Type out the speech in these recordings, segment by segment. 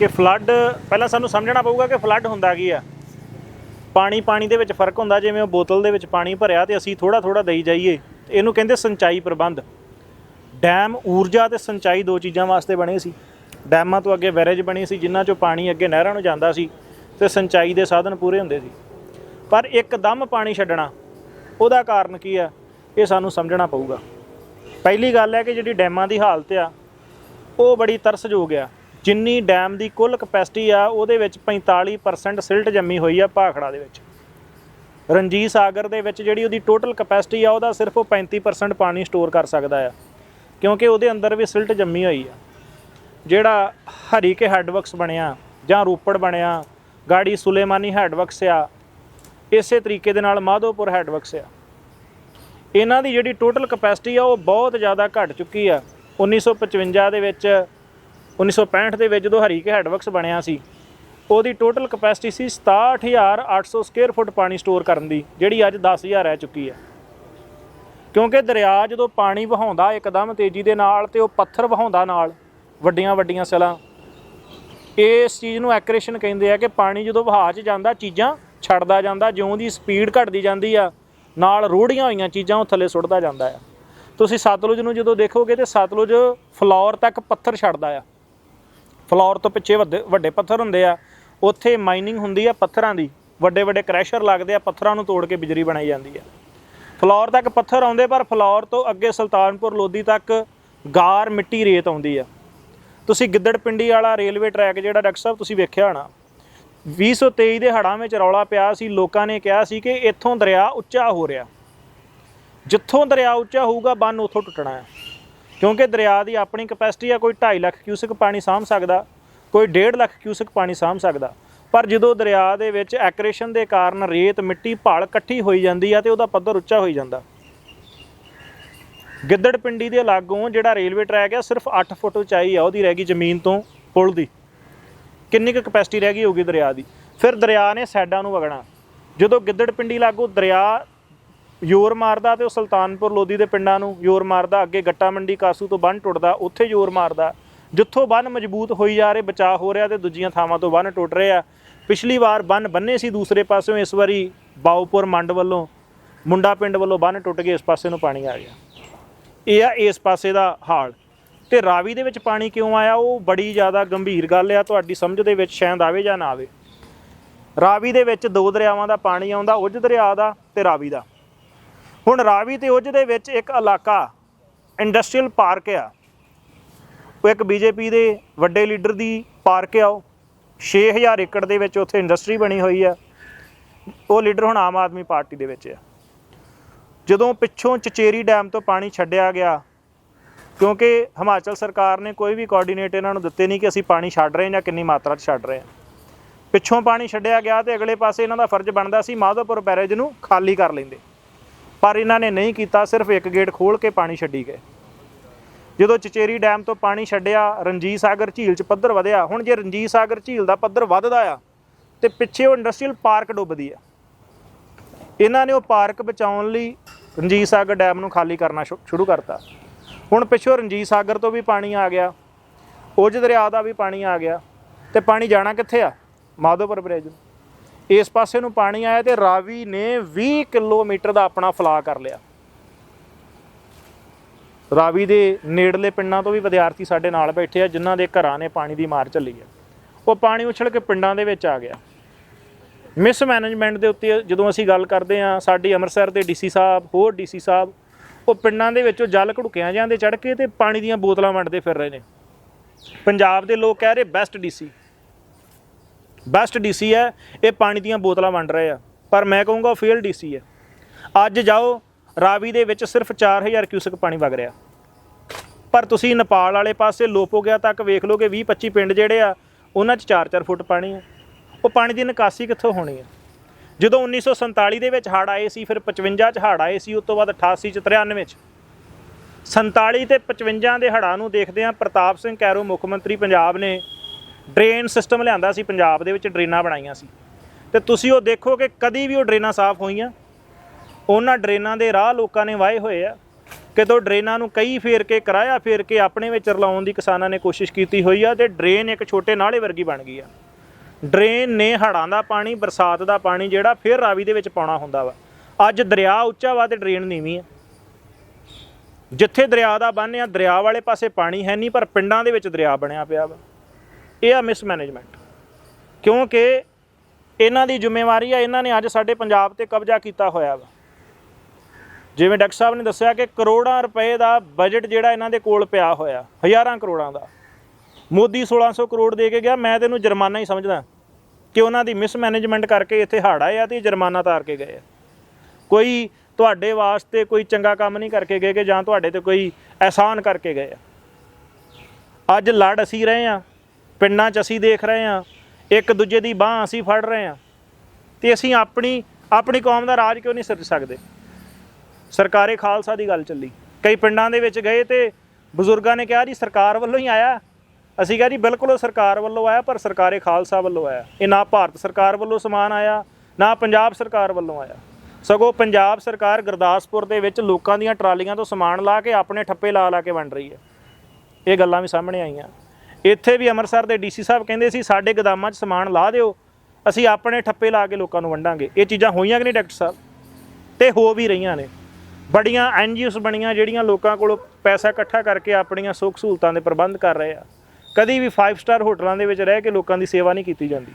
ਕਿ ਫਲੱਡ ਪਹਿਲਾਂ ਸਾਨੂੰ ਸਮਝਣਾ ਪਊਗਾ ਕਿ ਫਲੱਡ ਹੁੰਦਾ ਕੀ ਆ। ਪਾਣੀ ਪਾਣੀ ਦੇ ਵਿੱਚ ਫ਼ਰਕ ਹੁੰਦਾ, ਜਿਵੇਂ ਉਹ ਬੋਤਲ ਦੇ ਵਿੱਚ ਪਾਣੀ ਭਰਿਆ ਤੇ ਅਸੀਂ ਥੋੜਾ ਥੋੜਾ ਦੇਈ ਜਾਈਏ। ਇਹਨੂੰ ਕਹਿੰਦੇ ਸਿੰਚਾਈ ਪ੍ਰਬੰਧ। ਡੈਮ ਊਰਜਾ ਤੇ ਸਿੰਚਾਈ ਦੋ ਚੀਜ਼ਾਂ ਵਾਸਤੇ ਬਣੇ ਸੀ। ਡੈਮਾਂ ਤੋਂ ਅੱਗੇ ਬੈਰੇਜ ਬਣੇ ਸੀ, ਜਿਨ੍ਹਾਂ ਚੋਂ ਪਾਣੀ ਅੱਗੇ ਨਹਿਰਾਂ ਨੂੰ ਜਾਂਦਾ ਸੀ ਤੇ ਸਿੰਚਾਈ ਦੇ ਸਾਧਨ ਪੂਰੇ ਹੁੰਦੇ ਸੀ। ਪਰ ਇੱਕਦਮ ਪਾਣੀ ਛੱਡਣਾ, ਉਹਦਾ ਕਾਰਨ ਕੀ ਆ, ਇਹ ਸਾਨੂੰ ਸਮਝਣਾ ਪਊਗਾ। ਪਹਿਲੀ ਗੱਲ ਹੈ ਕਿ ਜਿਹੜੀ ਡੈਮਾਂ ਦੀ ਹਾਲਤ ਆ, ਉਹ ਬੜੀ ਤਰਸਯੋਗ ਆ। ਜਿੰਨੀ ਡੈਮ ਦੀ ਕੁੱਲ ਕਪੈਸਿਟੀ ਆ, ਉਹਦੇ ਵਿੱਚ 45% ਸਿਲਟ ਜੰਮੀ ਹੋਈ ਆ ਭਾਖੜਾ ਦੇ ਵਿੱਚ। ਰਣਜੀਤ ਸਾਗਰ ਦੇ ਵਿੱਚ ਜਿਹੜੀ ਉਹਦੀ ਟੋਟਲ ਕਪੈਸਿਟੀ ਆ, ਉਹਦਾ ਸਿਰਫ ਉਹ 35% ਪਾਣੀ ਸਟੋਰ ਕਰ ਸਕਦਾ ਆ, ਕਿਉਂਕਿ ਉਹਦੇ ਅੰਦਰ ਵੀ ਸਿਲਟ ਜੰਮੀ ਹੋਈ ਆ। ਜਿਹੜਾ ਹਰੀਕੇ ਹੈਡਵਰਕਸ ਬਣਿਆ, ਜਾਂ ਰੋਪੜ ਬਣਿਆ, ਗਾੜੀ ਸੁਲੇਮਾਨੀ ਹੈਡਵਰਕਸ ਆ, ਇਸੇ ਤਰੀਕੇ ਦੇ ਨਾਲ ਮਾਧੋਪੁਰ ਹੈਡਵਰਕਸ ਆ। ਇਹਨਾਂ ਦੀ ਜਿਹੜੀ ਟੋਟਲ ਕਪੈਸਿਟੀ ਆ, ਉਹ ਬਹੁਤ ਜ਼ਿਆਦਾ ਘਟ ਚੁੱਕੀ ਆ। 1955 ਦੇ ਵਿੱਚ 1965 ਦੇ ਵਿੱਚ ਜਦੋਂ ਹਰੀਕੇ ਹੈਡਵਰਕਸ ਬਣਿਆ ਸੀ, ਉਹਦੀ ਟੋਟਲ ਕਪੈਸਿਟੀ ਸੀ 67800 ਸਕੁਅਰ ਫੁੱਟ ਪਾਣੀ ਸਟੋਰ ਕਰਨ ਦੀ, ਜਿਹੜੀ ਅੱਜ 10000 ਰਹਿ ਚੁੱਕੀ ਹੈ। ਕਿਉਂਕਿ ਦਰਿਆ ਜਦੋਂ ਪਾਣੀ ਵਹਾਉਂਦਾ ਇੱਕਦਮ ਤੇਜ਼ੀ ਦੇ ਨਾਲ ਤੇ ਉਹ ਪੱਥਰ ਵਹਾਉਂਦਾ ਨਾਲ, ਵੱਡੀਆਂ ਵੱਡੀਆਂ ਸਲਾਂ, ਇਸ ਚੀਜ਼ ਨੂੰ ਐਕਰੇਸ਼ਨ ਕਹਿੰਦੇ ਆ ਕਿ ਪਾਣੀ ਜਦੋਂ ਵਹਾਅ 'ਚ ਜਾਂਦਾ, ਚੀਜ਼ਾਂ ਛੱਡਦਾ ਜਾਂਦਾ, ਜਿਉਂ ਦੀ ਸਪੀਡ ਘਟਦੀ ਜਾਂਦੀ ਆ, ਨਾਲ ਰੋੜੀਆਂ ਹੋਈਆਂ ਚੀਜ਼ਾਂ ਉਹ ਥੱਲੇ ਸੁੱਟਦਾ ਜਾਂਦਾ ਆ। ਤੁਸੀਂ ਸਤਲੁਜ ਨੂੰ ਜਦੋਂ ਦੇਖੋਗੇ ਤੇ ਸਤਲੁਜ ਫਲੋਰ ਤੱਕ ਪੱਥਰ ਛੱਡਦਾ ਆ। ਫਲੋਰ ਤੋਂ ਪਿੱਛੇ ਵੱਡੇ ਵੱਡੇ ਪੱਥਰ ਹੁੰਦੇ ਆ, ਉੱਥੇ ਮਾਈਨਿੰਗ ਹੁੰਦੀ ਆ ਪੱਥਰਾਂ ਦੀ, ਵੱਡੇ ਵੱਡੇ ਕ੍ਰੈਸ਼ਰ ਲੱਗਦੇ ਆ, ਪੱਥਰਾਂ ਨੂੰ ਤੋੜ ਕੇ ਬਿਜਲੀ ਬਣਾਈ ਜਾਂਦੀ ਆ। ਫਲੋਰ ਤੱਕ ਪੱਥਰ ਆਉਂਦੇ, ਪਰ ਫਲੋਰ ਤੋਂ ਅੱਗੇ ਸੁਲਤਾਨਪੁਰ ਲੋਧੀ ਤੱਕ ਗਾਰ ਮਿੱਟੀ ਰੇਤ ਆਉਂਦੀ ਆ। ਤੁਸੀਂ ਗਿੱਦੜ ਪਿੰਡੀ ਵਾਲਾ ਰੇਲਵੇ ਟਰੈਕ ਜਿਹੜਾ ਡਾਕਟਰ ਸਾਹਿਬ ਤੁਸੀਂ ਵੇਖਿਆ ਹੋਣਾ 2023 ਦੇ ਹੜ੍ਹਾਂ ਵਿੱਚ ਰੌਲਾ ਪਿਆ ਸੀ, ਲੋਕਾਂ ਨੇ ਕਿਹਾ ਸੀ ਕਿ ਇੱਥੋਂ ਦਰਿਆ ਉੱਚਾ ਹੋ ਰਿਹਾ। ਜਿੱਥੋਂ ਦਰਿਆ ਉੱਚਾ ਹੋਊਗਾ, ਬੰਨ ਉੱਥੋਂ ਟੁੱਟਣਾ ਹੈ ਕਿਉਂਕਿ ਦਰਿਆ ਦੀ ਆਪਣੀ ਕਪੈਸਿਟੀ ਆ, ਕੋਈ 2.5 ਲੱਖ ਕਿਊਸਕ ਪਾਣੀ ਸਾਂਭ ਸਕਦਾ, ਕੋਈ 1.5 ਲੱਖ ਕਿਊਸਕ ਪਾਣੀ ਸਾਂਭ ਸਕਦਾ। ਪਰ ਜਦੋਂ ਦਰਿਆ ਦੇ ਵਿੱਚ ਐਕਰੇਸ਼ਨ ਦੇ ਕਾਰਨ ਰੇਤ, ਮਿੱਟੀ, ਭਾਲ ਇਕੱਠੀ ਹੋਈ ਜਾਂਦੀ ਆ ਤੇ ਉਹਦਾ ਪੱਧਰ ਉੱਚਾ ਹੋਈ ਜਾਂਦਾ। ਗਿੱਦੜ ਪਿੰਡੀ ਦੇ ਲਾਗੋਂ ਜਿਹੜਾ ਰੇਲਵੇ ਟਰੈਕ ਆ, ਸਿਰਫ 8 ਫੁੱਟ ਉਚਾਈ ਆ, ਉਹਦੀ ਰਹਿ ਗਈ ਜ਼ਮੀਨ ਤੋਂ ਪੁਲ ਦੀ। ਕਿੰਨੀ ਕੁ ਕਪੈਸਿਟੀ ਰਹਿ ਗਈ ਹੋਊਗੀ ਦਰਿਆ ਦੀ? ਫਿਰ ਦਰਿਆ ਨੇ ਸਾਈਡਾਂ ਨੂੰ ਵਗਣਾ। ਜਦੋਂ ਗਿੱਦੜ ਪਿੰਡੀ ਲਾਗੋਂ ਦਰਿਆ ਜ਼ੋਰ ਮਾਰਦਾ ਤੇ ਉਹ ਸੁਲਤਾਨਪੁਰ ਲੋਧੀ ਦੇ ਪਿੰਡਾਂ ਨੂੰ ਜ਼ੋਰ ਮਾਰਦਾ, ਅੱਗੇ ਗੱਟਾ ਮੰਡੀ ਕਾਸੂ ਤੋਂ ਬੰਨ ਟੁੱਟਦਾ, ਉੱਥੇ ਜ਼ੋਰ ਮਾਰਦਾ। ਜਿੱਥੋਂ ਬੰਨ ਮਜ਼ਬੂਤ ਹੋਈ ਜਾ ਰਹੇ, ਬਚਾਅ ਹੋ ਰਿਹਾ ਤੇ ਦੂਜੀਆਂ ਥਾਵਾਂ ਤੋਂ ਬੰਨ ਟੁੱਟ ਰਹੇ ਆ। ਪਿਛਲੀ ਵਾਰ ਬੰਨ ਬੰਨੇ ਸੀ ਦੂਸਰੇ ਪਾਸਿਓਂ, ਇਸ ਵਾਰੀ ਬਾਉਪੁਰ ਮੰਡ ਵੱਲੋਂ, ਮੁੰਡਾ ਪਿੰਡ ਵੱਲੋਂ ਬੰਨ ਟੁੱਟ ਕੇ ਇਸ ਪਾਸੇ ਨੂੰ ਪਾਣੀ ਆ ਗਿਆ। ਇਹ ਆ ਇਸ ਪਾਸੇ ਦਾ ਹਾਲ। ਤੇ ਰਾਵੀ ਦੇ ਵਿੱਚ ਪਾਣੀ ਕਿਉਂ ਆਇਆ? ਉਹ ਬੜੀ ਜ਼ਿਆਦਾ ਗੰਭੀਰ ਗੱਲ ਆ, ਤੁਹਾਡੀ ਸਮਝ ਦੇ ਵਿੱਚ ਸ਼ਾਇਦ ਆਵੇ ਜਾਂ ਨਾ ਆਵੇ। ਰਾਵੀ ਦੇ ਵਿੱਚ ਦੋ ਦਰਿਆਵਾਂ ਦਾ ਪਾਣੀ ਆਉਂਦਾ, ਉਜ ਦਰਿਆ ਦਾ ਤੇ ਰਾਵੀ ਦਾ। ਹੁਣ ਰਾਵੀ ਤੇ ਉਜ ਦੇ ਵਿੱਚ ਇੱਕ ਇਲਾਕਾ, ਇੰਡਸਟਰੀਅਲ ਪਾਰਕ ਆ। ਉਹ ਇੱਕ ਬੀਜੇਪੀ ਦੇ ਵੱਡੇ ਲੀਡਰ ਦੀ ਪਾਰਕ ਆ ਉਹ। 6000 ਏਕੜ ਦੇ ਵਿੱਚ ਉੱਥੇ ਇੰਡਸਟਰੀ ਬਣੀ ਹੋਈ ਆ। ਉਹ ਲੀਡਰ ਹੁਣ ਆਮ ਆਦਮੀ ਪਾਰਟੀ ਦੇ ਵਿੱਚ ਆ। ਜਦੋਂ ਪਿੱਛੋਂ ਚਚੇਰੀ ਡੈਮ ਤੋਂ ਪਾਣੀ ਛੱਡਿਆ ਗਿਆ, ਕਿਉਂਕਿ ਹਿਮਾਚਲ ਸਰਕਾਰ ਨੇ ਕੋਈ ਵੀ ਕੋਆਰਡੀਨੇਟ ਇਹਨਾਂ ਨੂੰ ਦਿੱਤੇ ਨਹੀਂ ਕਿ ਅਸੀਂ ਪਾਣੀ ਛੱਡ ਰਹੇ ਜਾਂ ਕਿੰਨੀ ਮਾਤਰਾ 'ਚ ਛੱਡ ਰਹੇ ਹਾਂ। ਪਿੱਛੋਂ ਪਾਣੀ ਛੱਡਿਆ ਗਿਆ ਤੇ ਅਗਲੇ ਪਾਸੇ ਇਹਨਾਂ ਦਾ ਫਰਜ਼ ਬਣਦਾ ਸੀ ਮਾਧੋਪੁਰ ਬੈਰੇਜ ਨੂੰ ਖਾਲੀ ਕਰ ਲੈਂਦੇ। ਪਰ ਇਹਨਾਂ ਨੇ ਨਹੀਂ ਕੀਤਾ, ਸਿਰਫ ਇੱਕ ਗੇਟ ਖੋਲ ਕੇ ਪਾਣੀ ਛੱਡੀ ਗਏ। ਜਦੋਂ ਚਚੇਰੀ ਡੈਮ ਤੋਂ ਪਾਣੀ ਛੱਡਿਆ, ਰਣਜੀਤ ਸਾਗਰ ਝੀਲ 'ਚ ਪੱਧਰ ਵਧਿਆ, ਹੁਣ ਜੇ ਰਣਜੀਤ ਸਾਗਰ ਝੀਲ ਦਾ ਪੱਧਰ ਵੱਧਦਾ ਆ, ਤੇ ਪਿੱਛੇ ਉਹ ਇੰਡਸਟਰੀਅਲ ਪਾਰਕ ਡੁੱਬਦੀ ਆ। ਇਹਨਾਂ ਨੇ ਉਹ ਪਾਰਕ ਬਚਾਉਣ ਲਈ ਰਣਜੀਤ ਸਾਗਰ ਡੈਮ ਨੂੰ ਖਾਲੀ ਕਰਨਾ ਸ਼ੁ- ਸ਼ੁਰੂ ਕਰਤਾ। ਹੁਣ ਪਿੱਛੋਂ ਰਣਜੀਤ ਸਾਗਰ ਤੋਂ ਵੀ ਪਾਣੀ ਆ ਗਿਆ ਉਜ ਦਰਿਆ ਦਾ ਵੀ ਪਾਣੀ ਆ ਗਿਆ, ਤੇ ਪਾਣੀ ਜਾਣਾ ਕਿੱਥੇ ਆ? ਮਾਧੋਪੁਰ ਬ੍ਰਿਜ ਇਸ ਪਾਸੇ ਨੂੰ ਪਾਣੀ ਆਇਆ ਤੇ ਰਾਵੀ ਨੇ 20 ਕਿਲੋਮੀਟਰ ਦਾ ਆਪਣਾ ਫਲਾ ਕਰ ਲਿਆ। ਰਾਵੀ ਦੇ ਨੇੜਲੇ ਪਿੰਡਾਂ ਤੋਂ ਵੀ ਵਿਦਿਆਰਥੀ ਸਾਡੇ ਨਾਲ ਬੈਠੇ ਆ, ਜਿਨ੍ਹਾਂ ਦੇ ਘਰਾਂ ਨੇ ਪਾਣੀ ਦੀ ਮਾਰ ਝੱਲੀ ਹੈ ਉਹ ਪਾਣੀ ਉਛਲ ਕੇ ਪਿੰਡਾਂ ਦੇ ਵਿੱਚ ਆ ਗਿਆ। ਮਿਸ ਮੈਨੇਜਮੈਂਟ ਦੇ ਉੱਤੇ ਜਦੋਂ ਅਸੀਂ ਗੱਲ ਕਰਦੇ ਆ, ਸਾਡੀ ਅੰਮ੍ਰਿਤਸਰ ਦੇ ਡੀਸੀ ਸਾਹਿਬ, ਹੋਰ ਡੀਸੀ ਸਾਹਿਬ, ਉਹ ਪਿੰਡਾਂ ਦੇ ਵਿੱਚੋਂ ਜਲ ਘੜੁਕਿਆਂ ਜਾਂਦੇ ਚੜ ਕੇ ਤੇ ਪਾਣੀ ਦੀਆਂ ਬੋਤਲਾਂ ਵੰਡਦੇ ਫਿਰ ਰਹੇ ਨੇ। ਪੰਜਾਬ ਦੇ ਲੋਕ ਕਹਿ ਰਹੇ ਬੈਸਟ ਡੀਸੀ ਬੈਸਟ ਡੀਸੀ ਹੈ, ਇਹ ਪਾਣੀ ਦੀਆਂ ਬੋਤਲਾਂ ਵੰਡ ਰਹੇ ਆ। ਪਰ ਮੈਂ ਕਹੂੰਗਾ ਉਹ ਫੇਲ ਡੀਸੀ ਹੈ। ਅੱਜ ਜਾਓ, ਰਾਵੀ ਦੇ ਵਿੱਚ ਸਿਰਫ 4000 ਕਿਊਸਕ ਪਾਣੀ ਵਗ ਰਿਹਾ। ਪਰ ਤੁਸੀਂ ਨੇਪਾਲ ਵਾਲੇ ਪਾਸੇ ਲੋਪੋ ਗਿਆ ਤੱਕ ਵੇਖ ਲੋਗੇ 20 25 ਪਿੰਡ ਜਿਹੜੇ ਆ, ਉਹਨਾਂ 'ਚ 4-4 ਫੁੱਟ ਪਾਣੀ ਆ ਉਹ ਪਾਣੀ ਦੀ ਨਿਕਾਸੀ ਕਿੱਥੋਂ ਹੋਣੀ ਹੈ? ਜਦੋਂ 1947 ਦੇ ਵਿੱਚ ਹੜ੍ਹ ਆਏ ਸੀ, ਫਿਰ 55 'ਚ ਹੜ੍ਹ ਆਏ ਸੀ, ਉਸ ਤੋਂ ਬਾਅਦ 88 'ਚ 93 'ਚ। 47 ਤੇ 55 ਦੇ ਹੜ੍ਹਾਂ ਨੂੰ ਦੇਖਦੇ ਆ ਪ੍ਰਤਾਪ ਸਿੰਘ ਕੈਰੋ ਮੁੱਖ ਮੰਤਰੀ ਪੰਜਾਬ ਨੇ ਡਰੇਨ ਸਿਸਟਮ ਲਿਆਂਦਾ ਸੀ, ਪੰਜਾਬ ਦੇ ਵਿੱਚ ਡਰੇਨਾਂ ਬਣਾਈਆਂ ਸੀ। ਤੇ ਤੁਸੀਂ ਉਹ ਦੇਖੋ ਕਿ ਕਦੀ ਵੀ ਉਹ ਡਰੇਨਾਂ ਸਾਫ਼ ਹੋਈਆਂ। ਉਹਨਾਂ ਡਰੇਨਾਂ ਦੇ ਰਾਹ ਲੋਕਾਂ ਨੇ ਵਾਹੇ ਹੋਏ ਆ। ਕਿਤੋਂ ਡਰੇਨਾਂ ਨੂੰ ਕਈ ਫੇਰ ਕੇ ਕਰਾਇਆ, ਫੇਰ ਕੇ ਆਪਣੇ ਵਿੱਚ ਰਲਾਉਣ ਦੀ ਕਿਸਾਨਾਂ ਨੇ ਕੋਸ਼ਿਸ਼ ਕੀਤੀ ਹੋਈ ਆ ਤੇ ਡਰੇਨ ਇੱਕ ਛੋਟੇ ਨਾਲੇ ਵਰਗੀ ਬਣ ਗਈ ਆ। ਡਰੇਨ ਨੇ ਹੜਾਂ ਦਾ ਪਾਣੀ, ਬਰਸਾਤ ਦਾ ਪਾਣੀ ਜਿਹੜਾ ਫਿਰ ਰਾਵੀ ਦੇ ਵਿੱਚ ਪਾਉਣਾ ਹੁੰਦਾ ਵਾ। ਅੱਜ ਦਰਿਆ ਉੱਚਾ ਵਾ ਤੇ ਡਰੇਨ ਨੀਵੀਂ ਆ। ਜਿੱਥੇ ਦਰਿਆ ਦਾ ਬੰਨ੍ਹ ਆ, ਦਰਿਆ ਵਾਲੇ ਪਾਸੇ ਪਾਣੀ ਹੈ ਨਹੀਂ ਪਰ ਪਿੰਡਾਂ ਦੇ ਵਿੱਚ ਦਰਿਆ ਬਣਿਆ ਪਿਆ ਵਾ। ਇਹ ਆ ਮਿਸਮੈਨੇਜਮੈਂਟ ਕਿਉਂਕਿ ਇਹਨਾਂ ਦੀ ਜ਼ਿੰਮੇਵਾਰੀ ਆ, ਇਹਨਾਂ ਨੇ ਅੱਜ ਸਾਡੇ ਪੰਜਾਬ ਤੇ ਕਬਜ਼ਾ ਕੀਤਾ ਹੋਇਆ ਵਾ। ਜਿਵੇਂ ਡਾਕਟਰ ਸਾਹਿਬ ਨੇ ਦੱਸਿਆ ਕਿ ਕਰੋੜਾਂ ਰੁਪਏ ਦਾ ਬਜਟ ਜਿਹੜਾ ਇਹਨਾਂ ਦੇ ਕੋਲ ਪਿਆ ਹੋਇਆ, ਹਜ਼ਾਰਾਂ ਕਰੋੜਾਂ ਦਾ। ਮੋਦੀ 1600 ਕਰੋੜ ਦੇ ਕੇ ਗਿਆ, ਮੈਂ ਤੈਨੂੰ ਜੁਰਮਾਨਾ ਹੀ ਸਮਝਦਾ ਕਿ ਉਹਨਾਂ ਦੀ ਮਿਸਮੈਨੇਜਮੈਂਟ ਕਰਕੇ ਇੱਥੇ ਹੜ੍ਹ ਆ ਤੇ ਜੁਰਮਾਨਾ ਤਾਰ ਕੇ ਗਏ ਆ। ਕੋਈ ਤੁਹਾਡੇ ਵਾਸਤੇ ਕੋਈ ਚੰਗਾ ਕੰਮ ਨਹੀਂ ਕਰਕੇ ਗਏ ਕਿ ਜਾਂ ਤੁਹਾਡੇ ਤੇ ਕੋਈ ਅਹਿਸਾਨ ਕਰਕੇ ਗਏ ਆ। ਅੱਜ ਲੜ ਅਸੀਂ ਰਹੇ ਆ ਪਿੰਡਾਂ 'ਚ ਅਸੀਂ ਦੇਖ ਰਹੇ ਹਾਂ, ਇੱਕ ਦੂਜੇ ਦੀ ਬਾਹ ਅਸੀਂ ਫੜ ਰਹੇ ਹਾਂ। ਤੇ ਅਸੀਂ ਆਪਣੀ ਆਪਣੀ ਕੌਮ ਦਾ ਰਾਜ ਕਿਉਂ ਨਹੀਂ ਸਿਰ ਸਕਦੇ? ਸਰਕਾਰੇ ਖਾਲਸਾ ਦੀ ਗੱਲ ਚੱਲੀ। ਕਈ ਪਿੰਡਾਂ ਦੇ ਵਿੱਚ ਗਏ ਤੇ ਬਜ਼ੁਰਗਾਂ ਨੇ ਕਿਹਾ ਜੀ, ਸਰਕਾਰ ਵੱਲੋਂ ਹੀ ਆਇਆ। ਅਸੀਂ ਕਿਹਾ ਜੀ, ਬਿਲਕੁਲ ਸਰਕਾਰ ਵੱਲੋਂ ਆਇਆ, ਪਰ ਸਰਕਾਰੇ ਖਾਲਸਾ ਵੱਲੋਂ ਆਇਆ। ਇਹ ਨਾ ਭਾਰਤ ਸਰਕਾਰ ਵੱਲੋਂ ਸਮਾਨ ਆਇਆ, ਨਾ ਪੰਜਾਬ ਸਰਕਾਰ ਵੱਲੋਂ ਆਇਆ। ਸਗੋਂ ਪੰਜਾਬ ਸਰਕਾਰ ਗੁਰਦਾਸਪੁਰ ਦੇ ਵਿੱਚ ਲੋਕਾਂ ਦੀਆਂ ਟਰਾਲੀਆਂ ਤੋਂ ਸਮਾਨ ਲਾ ਕੇ ਆਪਣੇ ਠੱਪੇ ਲਾ ਲਾ ਕੇ ਵੰਡ ਰਹੀ ਹੈ। ਇਹ ਗੱਲਾਂ ਵੀ ਸਾਹਮਣੇ ਆਈਆਂ। ਇੱਥੇ ਵੀ ਅੰਮ੍ਰਿਤਸਰ ਦੇ ਡੀਸੀ ਸਾਹਿਬ ਕਹਿੰਦੇ ਸੀ, ਸਾਡੇ ਗਦਾਮਾਂ 'ਚ ਸਮਾਨ ਲਾ ਦਿਓ, ਅਸੀਂ ਆਪਣੇ ਠੱਪੇ ਲਾ ਕੇ ਲੋਕਾਂ ਨੂੰ ਵੰਡਾਂਗੇ। ਇਹ ਚੀਜ਼ਾਂ ਹੋਈਆਂ ਕਿ ਨਹੀਂ, ਡਾਕਟਰ ਸਾਹਿਬ? ਤੇ ਹੋ ਵੀ ਰਹੀਆਂ ਨੇ। ਬੜੀਆਂ ਐਨਜੀਓਸ ਬਣੀਆਂ ਜਿਹੜੀਆਂ ਲੋਕਾਂ ਕੋਲੋਂ ਪੈਸਾ ਇਕੱਠਾ ਕਰਕੇ ਆਪਣੀਆਂ ਸੁੱਖ ਸਹੂਲਤਾਂ ਦੇ ਪ੍ਰਬੰਧ ਕਰ ਰਹੇ ਆ। ਕਦੀ ਵੀ 5 ਸਟਾਰ ਹੋਟਲਾਂ ਦੇ ਵਿੱਚ ਰਹਿ ਕੇ ਲੋਕਾਂ ਦੀ ਸੇਵਾ ਨਹੀਂ ਕੀਤੀ ਜਾਂਦੀ।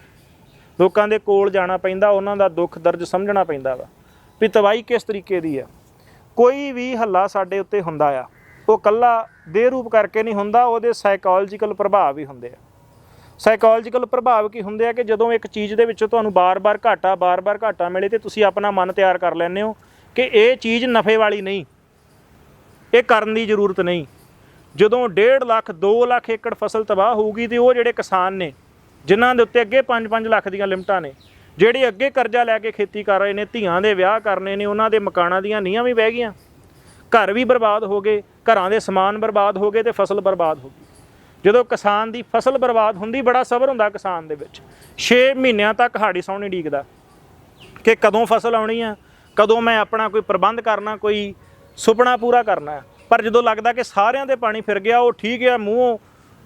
ਲੋਕਾਂ ਦੇ ਕੋਲ ਜਾਣਾ ਪੈਂਦਾ, ਉਹਨਾਂ ਦਾ ਦੁੱਖ ਦਰਦ ਸਮਝਣਾ ਪੈਂਦਾ ਵਾ। ਵੀ ਤਵਾਈ ਕਿਸ ਤਰੀਕੇ ਦੀ ਆ? ਕੋਈ ਵੀ ਹੱਲਾ ਸਾਡੇ ਉੱਤੇ ਹੁੰਦਾ ਆ ਉਹ ਕੱਲਾ ਦੇ ਰੂਪ ਕਰਕੇ ਨਹੀਂ ਹੁੰਦਾ, ਉਹਦੇ ਸਾਈਕੋਲੋਜੀਕਲ ਪ੍ਰਭਾਵ ਵੀ ਹੁੰਦੇ ਆ। ਸਾਈਕੋਲੋਜੀਕਲ ਪ੍ਰਭਾਵ ਕੀ ਹੁੰਦੇ ਆ ਕਿ ਜਦੋਂ ਇੱਕ ਚੀਜ਼ ਦੇ ਵਿੱਚੋਂ ਤੁਹਾਨੂੰ ਬਾਰ-ਬਾਰ ਘਾਟਾ ਬਾਰ-ਬਾਰ ਘਾਟਾ ਮਿਲੇ ਤੇ ਤੁਸੀਂ ਆਪਣਾ ਮਨ ਤਿਆਰ ਕਰ ਲੈਂਦੇ ਹੋ ਕਿ ਇਹ ਚੀਜ਼ ਨਫੇ ਵਾਲੀ ਨਹੀਂ, ਇਹ ਕਰਨ ਦੀ ਜ਼ਰੂਰਤ ਨਹੀਂ। ਜਦੋਂ 1.5 ਲੱਖ 2 ਲੱਖ ਏਕੜ ਫਸਲ ਤਬਾਹ ਹੋਊਗੀ ਤੇ ਉਹ ਜਿਹੜੇ ਕਿਸਾਨ ਨੇ, ਜਿਨ੍ਹਾਂ ਦੇ ਉੱਤੇ ਅੱਗੇ 5-5 ਲੱਖ ਦੀਆਂ ਲਿਮਟਾਂ ਨੇ, ਜਿਹੜੇ ਅੱਗੇ ਕਰਜ਼ਾ ਲੈ ਕੇ ਖੇਤੀ ਕਰ ਰਹੇ ਨੇ, ਧੀਆਂ ਦੇ ਵਿਆਹ ਕਰਨੇ ਨੇ, ਉਹਨਾਂ ਦੇ ਮਕਾਨਾਂ ਦੀਆਂ ਨੀਹਾਂ ਵੀ ਬਹਿ ਗਈਆਂ। ਘਰ ਵੀ ਬਰਬਾਦ ਹੋ ਗਏ, ਘਰਾਂ ਦੇ ਸਮਾਨ ਬਰਬਾਦ ਹੋ ਗਏ ਤੇ ਫਸਲ ਬਰਬਾਦ ਹੋ ਗਈ। ਜਦੋਂ ਕਿਸਾਨ ਦੀ ਫਸਲ ਬਰਬਾਦ ਹੁੰਦੀ, ਬੜਾ ਸਬਰ ਹੁੰਦਾ ਕਿਸਾਨ ਦੇ ਵਿੱਚ। 6 ਮਹੀਨਿਆਂ ਤੱਕ ਹਾੜੀ ਸੌਣੀ ਡੀਕਦਾ ਕਿ ਕਦੋਂ ਫਸਲ ਆਉਣੀ ਆ, ਕਦੋਂ ਮੈਂ ਆਪਣਾ ਕੋਈ ਪ੍ਰਬੰਧ ਕਰਨਾ, ਕੋਈ ਸੁਪਨਾ ਪੂਰਾ ਕਰਨਾ ਪਰ ਜਦੋਂ ਲੱਗਦਾ ਕਿ ਸਾਰਿਆਂ ਦੇ ਪਾਣੀ ਫਿਰ ਗਿਆ, ਉਹ ਠੀਕ ਆ, ਮੂੰਹੋਂ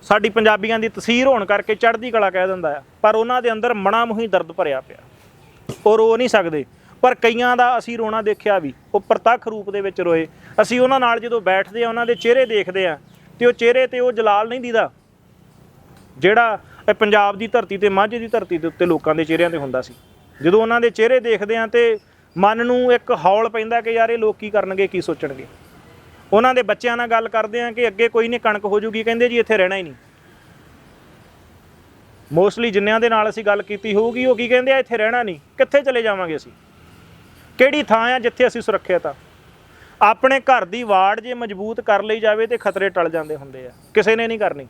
ਸਾਡੀ ਪੰਜਾਬੀਆਂ ਦੀ ਤਸਵੀਰ ਹੋਣ ਕਰਕੇ ਚੜ੍ਹਦੀ ਕਲਾ ਕਹਿ ਦਿੰਦਾ ਆ। ਪਰ ਉਹਨਾਂ ਦੇ ਅੰਦਰ ਮਣਾ ਮੁਹੀ ਦਰਦ ਭਰਿਆ ਪਿਆ। ਉਹ ਰੋ ਨਹੀਂ ਸਕਦੇ ਪਰ ਕਈਆਂ ਦਾ ਅਸੀਂ ਰੋਣਾ ਦੇਖਿਆ ਵੀ, ਉਹ ਪ੍ਰਤੱਖ ਰੂਪ ਦੇ ਵਿੱਚ ਰੋਏ। ਅਸੀਂ ਉਹਨਾਂ ਨਾਲ ਜਦੋਂ ਬੈਠਦੇ ਆ ਉਹਨਾਂ ਦੇ ਚਿਹਰੇ ਦੇਖਦੇ ਆ ਤੇ ਉਹ ਚਿਹਰੇ ਤੇ ਉਹ ਜਲਾਲ ਨਹੀਂ ਦੀਦਾ। ਜਿਹੜਾ ਪੰਜਾਬ ਦੀ ਧਰਤੀ ਤੇ ਮਾਝੇ ਦੀ ਧਰਤੀ ਦੇ ਉੱਤੇ ਲੋਕਾਂ ਦੇ ਚਿਹਰਿਆਂ ਤੇ ਹੁੰਦਾ ਸੀ। ਜਦੋਂ ਉਹਨਾਂ ਦੇ ਚਿਹਰੇ ਦੇਖਦੇ ਆ ਤੇ ਮਨ ਨੂੰ ਇੱਕ ਹੌਲ ਪੈਂਦਾ ਕਿ ਯਾਰ ਇਹ ਲੋਕ ਕੀ ਕਰਨਗੇ, ਕੀ ਸੋਚਣਗੇ। ਉਹਨਾਂ ਦੇ ਬੱਚਿਆਂ ਨਾਲ ਗੱਲ ਕਰਦੇ ਆ ਕਿ ਅੱਗੇ ਕੋਈ ਨਹੀਂ, ਕਣਕ ਹੋ ਜੂਗੀ, ਕਹਿੰਦੇ ਜੀ ਇੱਥੇ ਰਹਿਣਾ ਹੀ ਨਹੀਂ। ਮੋਸਟਲੀ ਜਿੰਨਿਆਂ ਦੇ ਨਾਲ ਅਸੀਂ ਗੱਲ ਕੀਤੀ ਹੋਊਗੀ, ਉਹ ਕੀ ਕਹਿੰਦੇ ਆ, ਇੱਥੇ ਰਹਿਣਾ ਨਹੀਂ। ਕਿੱਥੇ ਚਲੇ ਜਾਵਾਂਗੇ ਅਸੀਂ? ਕਿਹੜੀ ਥਾਂ ਆ ਜਿੱਥੇ ਅਸੀਂ ਸੁਰੱਖਿਅਤ ਆ? ਆਪਣੇ ਘਰ ਦੀ ਵਾੜ ਜੇ ਮਜ਼ਬੂਤ ਕਰ ਲਈ ਜਾਵੇ ਤੇ ਖਤਰੇ ਟਲ ਜਾਂਦੇ ਹੁੰਦੇ ਆ। ਕਿਸੇ ਨੇ ਨਹੀਂ ਕਰਨੀ।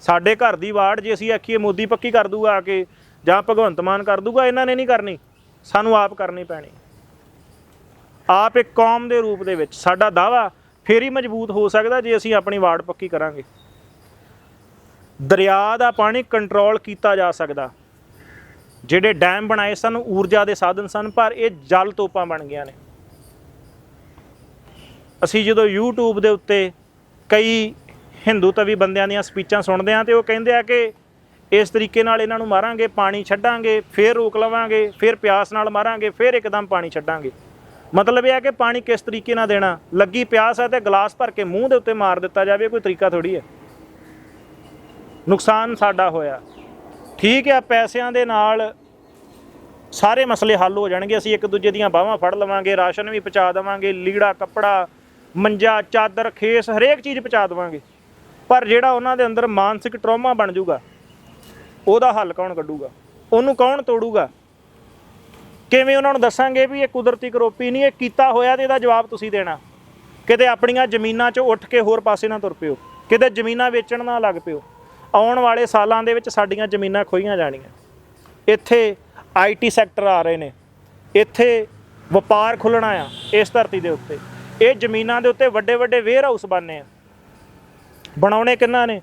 ਸਾਡੇ ਘਰ ਦੀ ਵਾੜ ਜੇ ਅਸੀਂ ਆਖੀਏ ਮੋਦੀ ਪੱਕੀ ਕਰ ਦੂਗਾ ਆ ਕੇ ਜਾਂ ਭਗਵੰਤ ਮਾਨ ਕਰ ਦੂਗਾ, ਇਹਨਾਂ ਨੇ ਨਹੀਂ ਕਰਨੀ। ਸਾਨੂੰ ਆਪ ਕਰਨੀ ਪੈਣੀ। ਆਪ ਇੱਕ ਕੌਮ ਦੇ ਰੂਪ ਦੇ ਵਿੱਚ ਸਾਡਾ ਦਾਵਾ ਫੇਰ ਹੀ ਮਜ਼ਬੂਤ ਹੋ ਸਕਦਾ ਜੇ ਅਸੀਂ ਆਪਣੀ ਵਾੜ ਪੱਕੀ ਕਰਾਂਗੇ। ਦਰਿਆ ਦਾ ਪਾਣੀ ਕੰਟਰੋਲ ਕੀਤਾ ਜਾ ਸਕਦਾ। ਜਿਹੜੇ ਡੈਮ ਬਣਾਏ ਸਨ, ਊਰਜਾ ਦੇ ਸਾਧਨ ਸਨ, ਪਰ ਇਹ ਜਲ ਤੋਪਾਂ ਬਣ ਗਈਆਂ ਨੇ। ਅਸੀਂ ਜਦੋਂ YouTube ਦੇ ਉੱਤੇ ਕਈ ਹਿੰਦੂ ਤਵੀ ਬੰਦਿਆਂ ਦੀਆਂ ਸਪੀਚਾਂ ਸੁਣਦੇ ਹਾਂ ਤੇ ਉਹ ਕਹਿੰਦੇ ਆ ਕਿ ਇਸ ਤਰੀਕੇ ਨਾਲ ਇਹਨਾਂ ਨੂੰ ਮਾਰਾਂਗੇ, ਪਾਣੀ ਛੱਡਾਂਗੇ, ਫੇਰ ਰੋਕ ਲਵਾਂਗੇ, ਫੇਰ ਪਿਆਸ ਨਾਲ ਮਾਰਾਂਗੇ, ਫੇਰ ਇੱਕਦਮ ਪਾਣੀ ਛੱਡਾਂਗੇ। ਮਤਲਬ ਇਹ ਹੈ ਕਿ ਪਾਣੀ ਕਿਸ ਤਰੀਕੇ ਨਾਲ ਦੇਣਾ? ਲੱਗੀ ਪਿਆਸ ਹੈ ਤੇ ਗਲਾਸ ਭਰ ਕੇ ਮੂੰਹ ਦੇ ਉੱਤੇ ਮਾਰ ਦਿੱਤਾ ਜਾਵੇ ਕੋਈ ਤਰੀਕਾ ਥੋੜੀ ਹੈ। ਨੁਕਸਾਨ ਸਾਡਾ ਹੋਇਆ। ਠੀਕ ਆ, ਪੈਸਿਆਂ ਦੇ ਨਾਲ ਸਾਰੇ ਮਸਲੇ ਹੱਲ ਹੋ ਜਾਣਗੇ। ਅਸੀਂ ਇੱਕ ਦੂਜੇ ਦੀਆਂ ਬਾਹਾਂ ਫੜ ਲਵਾਂਗੇ, ਰਾਸ਼ਨ ਵੀ ਪਹੁੰਚਾ ਦੇਵਾਂਗੇ, ਲੀੜਾ, ਕੱਪੜਾ, ਮੰਜਾ, ਚਾਦਰ, ਖੇਸ, ਹਰੇਕ ਚੀਜ਼ ਪਹੁੰਚਾ ਦੇਵਾਂਗੇ। ਪਰ ਜਿਹੜਾ ਉਹਨਾਂ ਦੇ ਅੰਦਰ ਮਾਨਸਿਕ ਟਰੋਮਾ ਬਣ ਜਾਊਗਾ, ਉਹਦਾ ਹੱਲ ਕੌਣ ਕੱਢੂਗਾ? ਉਹਨੂੰ ਕੌਣ ਤੋੜੂਗਾ? ਕਿਵੇਂ ਉਹਨਾਂ ਨੂੰ ਦੱਸਾਂਗੇ ਵੀ ਇਹ ਕੁਦਰਤੀ ਕਰੋਪੀ ਨਹੀਂ, ਇਹ ਕੀਤਾ ਹੋਇਆ ਤੇ ਇਹਦਾ ਜਵਾਬ ਤੁਸੀਂ ਦੇਣਾ। ਕਿਤੇ ਆਪਣੀਆਂ ਜ਼ਮੀਨਾਂ 'ਚੋਂ ਉੱਠ ਕੇ ਹੋਰ ਪਾਸੇ ਨਾ ਤੁਰ ਪਿਓ, ਕਿਤੇ ਜ਼ਮੀਨਾਂ ਵੇਚਣ ਨਾ ਲੱਗ ਪਿਓ। ਆਉਣ ਵਾਲੇ ਸਾਲਾਂ ਦੇ ਵਿੱਚ ਸਾਡੀਆਂ ਜ਼ਮੀਨਾਂ ਖੋਈਆਂ ਜਾਣੀਆਂ। ਇੱਥੇ ਆਈਟੀ ਸੈਕਟਰ ਆ ਰਹੇ ਨੇ। ਇੱਥੇ ਵਪਾਰ ਖੁੱਲਣਾ ਆ ਇਸ ਧਰਤੀ ਦੇ ਉੱਤੇ। ਇਹ ਜ਼ਮੀਨਾਂ ਦੇ ਉੱਤੇ ਵੱਡੇ ਵੱਡੇ ਵੇਅਰ ਹਾਊਸ ਬਣਨੇ ਆ। ਬਣਾਉਣੇ ਕਿੰਨਾ ਨੇ?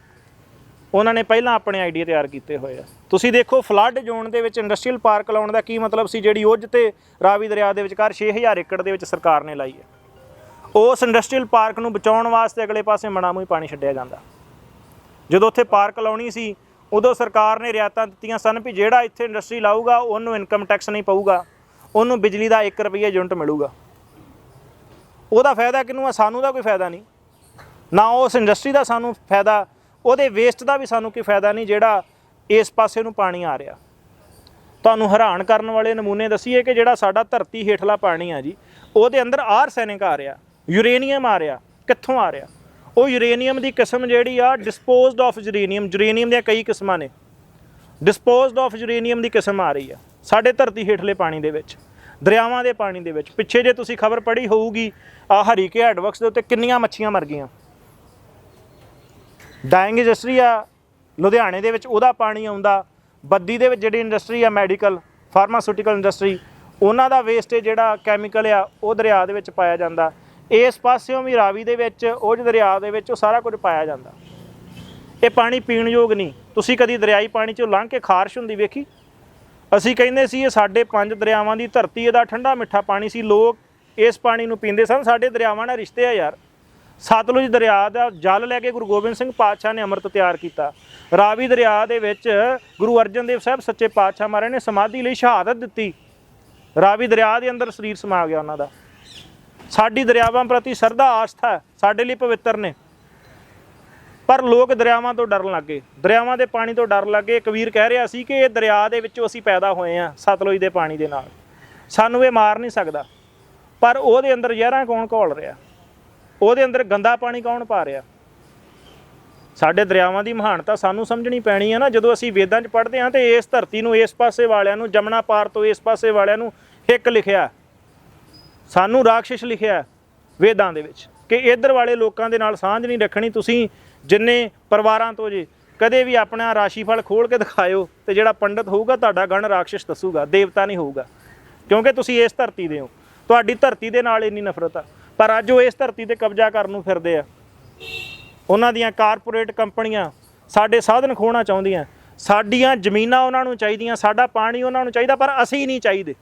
ਉਹਨਾਂ ਨੇ ਪਹਿਲਾਂ ਆਪਣੇ ਆਈਡੀਆ ਤਿਆਰ ਕੀਤੇ ਹੋਏ ਆ। ਤੁਸੀਂ ਦੇਖੋ ਫਲੱਡ ਜ਼ੋਨ ਦੇ ਵਿੱਚ ਇੰਡਸਟਰੀਅਲ ਪਾਰਕ ਲਾਉਣ ਦਾ ਕੀ ਮਤਲਬ ਸੀ, ਜਿਹੜੀ ਉਜ ਤੇ ਰਾਵੀ ਦਰਿਆ ਦੇ ਵਿਚਕਾਰ 6000 ਏਕੜ ਦੇ ਵਿੱਚ ਸਰਕਾਰ ਨੇ ਲਾਈ ਹੈ। ਉਸ ਇੰਡਸਟਰੀਅਲ ਪਾਰਕ ਨੂੰ ਬਚਾਉਣ ਵਾਸਤੇ ਅਗਲੇ ਪਾਸੇ ਮਨਾਮੂ ਹੀ ਪਾਣੀ ਛੱਡਿਆ ਜਾਂਦਾ। ਜਦੋਂ ਉੱਥੇ ਪਾਰਕ ਲਾਉਣੀ ਸੀ, ਉਦੋਂ ਸਰਕਾਰ ਨੇ ਰਿਆਇਤਾਂ ਦਿੱਤੀਆਂ ਸਨ ਵੀ ਜਿਹੜਾ ਇੱਥੇ ਇੰਡਸਟਰੀ ਲਾਊਗਾ, ਉਹਨੂੰ ਇਨਕਮ ਟੈਕਸ ਨਹੀਂ ਪਊਗਾ, ਉਹਨੂੰ ਬਿਜਲੀ ਦਾ 1 ਰੁਪਈਆ ਯੂਨਿਟ ਮਿਲੂਗਾ। ਉਹਦਾ ਫਾਇਦਾ ਕਿਹਨੂੰ ਆ? ਸਾਨੂੰ ਦਾ ਕੋਈ ਫਾਇਦਾ ਨਹੀਂ। ਨਾ ਉਸ ਇੰਡਸਟਰੀ ਦਾ ਸਾਨੂੰ ਫਾਇਦਾ, ਉਹਦੇ ਵੇਸਟ ਦਾ ਵੀ ਸਾਨੂੰ ਕੋਈ ਫਾਇਦਾ ਨਹੀਂ ਜਿਹੜਾ ਇਸ ਪਾਸੇ ਨੂੰ ਪਾਣੀ ਆ ਰਿਹਾ। ਤੁਹਾਨੂੰ ਹੈਰਾਨ ਕਰਨ ਵਾਲੇ ਨਮੂਨੇ ਦਸੀਏ ਕਿ ਜਿਹੜਾ ਸਾਡਾ ਧਰਤੀ ਹੇਠਲਾ ਪਾਣੀ ਆ ਜੀ, ਉਹਦੇ ਅੰਦਰ ਆਰਸੈਨਿਕ ਆ ਰਿਹਾ, ਯੂਰੇਨੀਅਮ ਆ ਰਿਹਾ, ਕਿੱਥੋਂ ਆ ਰਿਹਾ? ਉਹ ਯੂਰੇਨੀਅਮ ਦੀ ਕਿਸਮ ਜਿਹੜੀ ਆ ਡਿਸਪੋਜ਼ਡ ਆਫ ਯੂਰੇਨੀਅਮ ਯੂਰੇਨੀਅਮ ਦੀਆਂ ਕਈ ਕਿਸਮਾਂ ਨੇ। ਡਿਸਪੋਜ਼ਡ ਆਫ ਯੂਰੇਨੀਅਮ ਦੀ ਕਿਸਮ ਆ ਰਹੀ ਆ। ਸਾਡੇ ਧਰਤੀ ਹੇਠਲੇ ਪਾਣੀ ਦੇ ਵਿੱਚ, ਦਰਿਆਵਾਂ ਦੇ ਪਾਣੀ ਦੇ ਵਿੱਚ। ਪਿੱਛੇ ਜੇ ਤੁਸੀਂ ਖਬਰ ਪੜ੍ਹੀ ਹੋਊਗੀ ਆ ਹਰੀਕੇ ਹੈਡਵਰਕਸ ਦੇ ਉੱਤੇ ਕਿੰਨੀਆਂ ਮੱਛੀਆਂ ਮਰ ਗਈਆਂ। ਡਾਇੰਗ ਇੰਡਸਟਰੀ ਆ, ਲੁਧਿਆਣੇ ਦੇ ਵਿੱਚ ਉਹਦਾ ਪਾਣੀ ਆਉਂਦਾ। ਬੱਦੀ ਦੇ ਵਿੱਚ ਜਿਹੜੀ ਇੰਡਸਟਰੀ ਆ ਮੈਡੀਕਲ ਫਾਰਮਾਸਿਊਟੀਕਲ ਇੰਡਸਟਰੀ ਉਹਨਾਂ ਦਾ ਵੇਸਟੇਜ ਜਿਹੜਾ ਕੈਮੀਕਲ ਆ, ਉਹ ਦਰਿਆ ਦੇ ਵਿੱਚ ਪਾਇਆ ਜਾਂਦਾ। ਇਸ ਪਾਸਿਓਂ ਵੀ ਰਾਵੀ ਦੇ ਵਿੱਚ, ਉਹ ਜਿਹੜਾ ਦਰਿਆ ਦੇ ਵਿੱਚ, ਉਹ ਸਾਰਾ ਕੁਝ ਪਾਇਆ ਜਾਂਦਾ। ਇਹ ਪਾਣੀ ਪੀਣ ਯੋਗ ਨਹੀਂ। ਤੁਸੀਂ ਕਦੀ ਦਰਿਆਈ ਪਾਣੀ ਚੋਂ ਲੰਘ ਕੇ ਖਾਰਸ਼ ਹੁੰਦੀ ਵੇਖੀ? ਅਸੀਂ ਕਹਿੰਦੇ ਸੀ, ਇਹ ਸਾਡੇ ਪੰਜ ਦਰਿਆਵਾਂ ਦੀ ਧਰਤੀ, ਇਹਦਾ ਠੰਡਾ ਮਿੱਠਾ ਪਾਣੀ ਸੀ। ਲੋਕ ਇਸ ਪਾਣੀ ਨੂੰ ਪੀਂਦੇ ਸਨ। ਸਾਡੇ ਦਰਿਆਵਾਂ ਨਾਲ ਰਿਸ਼ਤੇ ਆ ਯਾਰ। ਸਤਲੁਜ ਦਰਿਆ ਦਾ ਜਲ ਲੈ ਕੇ ਗੁਰੂ ਗੋਬਿੰਦ ਸਿੰਘ ਪਾਤਸ਼ਾਹ ਨੇ ਅੰਮ੍ਰਿਤ ਤਿਆਰ ਕੀਤਾ। ਰਾਵੀ ਦਰਿਆ ਦੇ ਵਿੱਚ ਗੁਰੂ ਅਰਜਨ ਦੇਵ ਸਾਹਿਬ ਸੱਚੇ ਪਾਤਸ਼ਾਹ ਮਹਾਰਾਜ ਨੇ ਸਮਾਧੀ ਲਈ ਸ਼ਹਾਦਤ ਦਿੱਤੀ। ਰਾਵੀ ਦਰਿਆ ਦੇ ਅੰਦਰ ਸਰੀਰ ਸਮਾ ਗਿਆ ਉਹਨਾਂ ਦਾ। ਸਾਡੀ ਦਰਿਆਵਾਂ ਪ੍ਰਤੀ ਸਰਦਾ ਆਸਥਾ ਸਾਡੇ ਲਈ ਪਵਿੱਤਰ ਨੇ। ਪਰ ਲੋਕ ਦਰਿਆਵਾਂ ਤੋਂ ਡਰਨ ਲੱਗੇ ਦਰਿਆਵਾਂ ਦੇ ਪਾਣੀ ਤੋਂ ਡਰ ਲੱਗੇ ਕਬੀਰ ਕਹਿ ਰਿਹਾ ਸੀ ਕਿ ਇਹ ਦਰਿਆ ਦੇ ਵਿੱਚੋਂ ਅਸੀਂ ਪੈਦਾ ਹੋਏ ਆ ਸਤਲੁਜ ਦੇ ਪਾਣੀ ਦੇ ਨਾਲ। ਸਾਨੂੰ ਇਹ ਮਾਰ ਨਹੀਂ ਸਕਦਾ। ਪਰ ਉਹਦੇ ਅੰਦਰ ਜ਼ਹਿਰਾਂ ਕੌਣ ਘੋਲ ਰਿਹਾ? ਉਹਦੇ ਅੰਦਰ ਗੰਦਾ ਪਾਣੀ ਕੌਣ ਪਾ ਰਿਹਾ? ਸਾਡੇ ਦਰਿਆਵਾਂ ਦੀ ਮਹਾਨਤਾ ਸਾਨੂੰ ਸਮਝਣੀ ਪੈਣੀ ਹੈ ਨਾ। ਜਦੋਂ ਅਸੀਂ ਵੇਦਾਂ 'ਚ ਪੜ੍ਹਦੇ ਹਾਂ ਤੇ ਇਸ ਧਰਤੀ ਨੂੰ, ਇਸ ਪਾਸੇ ਵਾਲਿਆਂ ਨੂੰ, ਜਮਨਾ ਪਾਰ ਤੋਂ ਇਸ ਪਾਸੇ ਵਾਲਿਆਂ ਨੂੰ ਹਿੱਕ ਲਿਖਿਆ ਸਾਨੂੰ ਰਾਖਸ਼ ਲਿਖਿਆ ਵੇਦਾਂ ਦੇ ਵਿੱਚ ਕਿ ਇਧਰ ਵਾਲੇ ਲੋਕਾਂ ਦੇ ਨਾਲ ਸਾਂਝ ਨਹੀਂ ਰੱਖਣੀ। ਤੁਸੀਂ ਜਿੰਨੇ ਪਰਿਵਾਰਾਂ ਤੋਂ ਜੇ ਕਦੇ ਵੀ ਆਪਣਾ ਰਾਸ਼ੀਫਲ ਖੋਲ ਕੇ ਦਿਖਾਇਓ ਤੇ ਜਿਹੜਾ ਪੰਡਤ ਹੋਊਗਾ, ਤੁਹਾਡਾ ਗਣ ਰਾਖਸ਼ ਦੱਸੂਗਾ, ਦੇਵਤਾ ਨਹੀਂ ਹੋਊਗਾ। ਕਿਉਂਕਿ ਤੁਸੀਂ ਇਸ ਧਰਤੀ ਦੇ ਹੋ। ਤੁਹਾਡੀ ਧਰਤੀ ਦੇ ਨਾਲ ਇੰਨੀ ਨਫ਼ਰਤ ਆ। ਪਰ ਅੱਜ ਉਹ ਇਸ ਧਰਤੀ ਤੇ ਕਬਜ਼ਾ ਕਰਨ ਨੂੰ ਫਿਰਦੇ ਆ। ਉਹਨਾਂ ਦੀਆਂ ਕਾਰਪੋਰੇਟ ਕੰਪਨੀਆਂ ਸਾਡੇ ਸਾਧਨ ਖੋਣਾ ਚਾਹੁੰਦੀਆਂ। ਸਾਡੀਆਂ ਜ਼ਮੀਨਾਂ ਉਹਨਾਂ ਨੂੰ ਚਾਹੀਦੀਆਂ, ਸਾਡਾ ਪਾਣੀ ਉਹਨਾਂ ਨੂੰ ਚਾਹੀਦਾ, ਪਰ ਅਸੀਂ ਨਹੀਂ ਚਾਹੀਦੇ।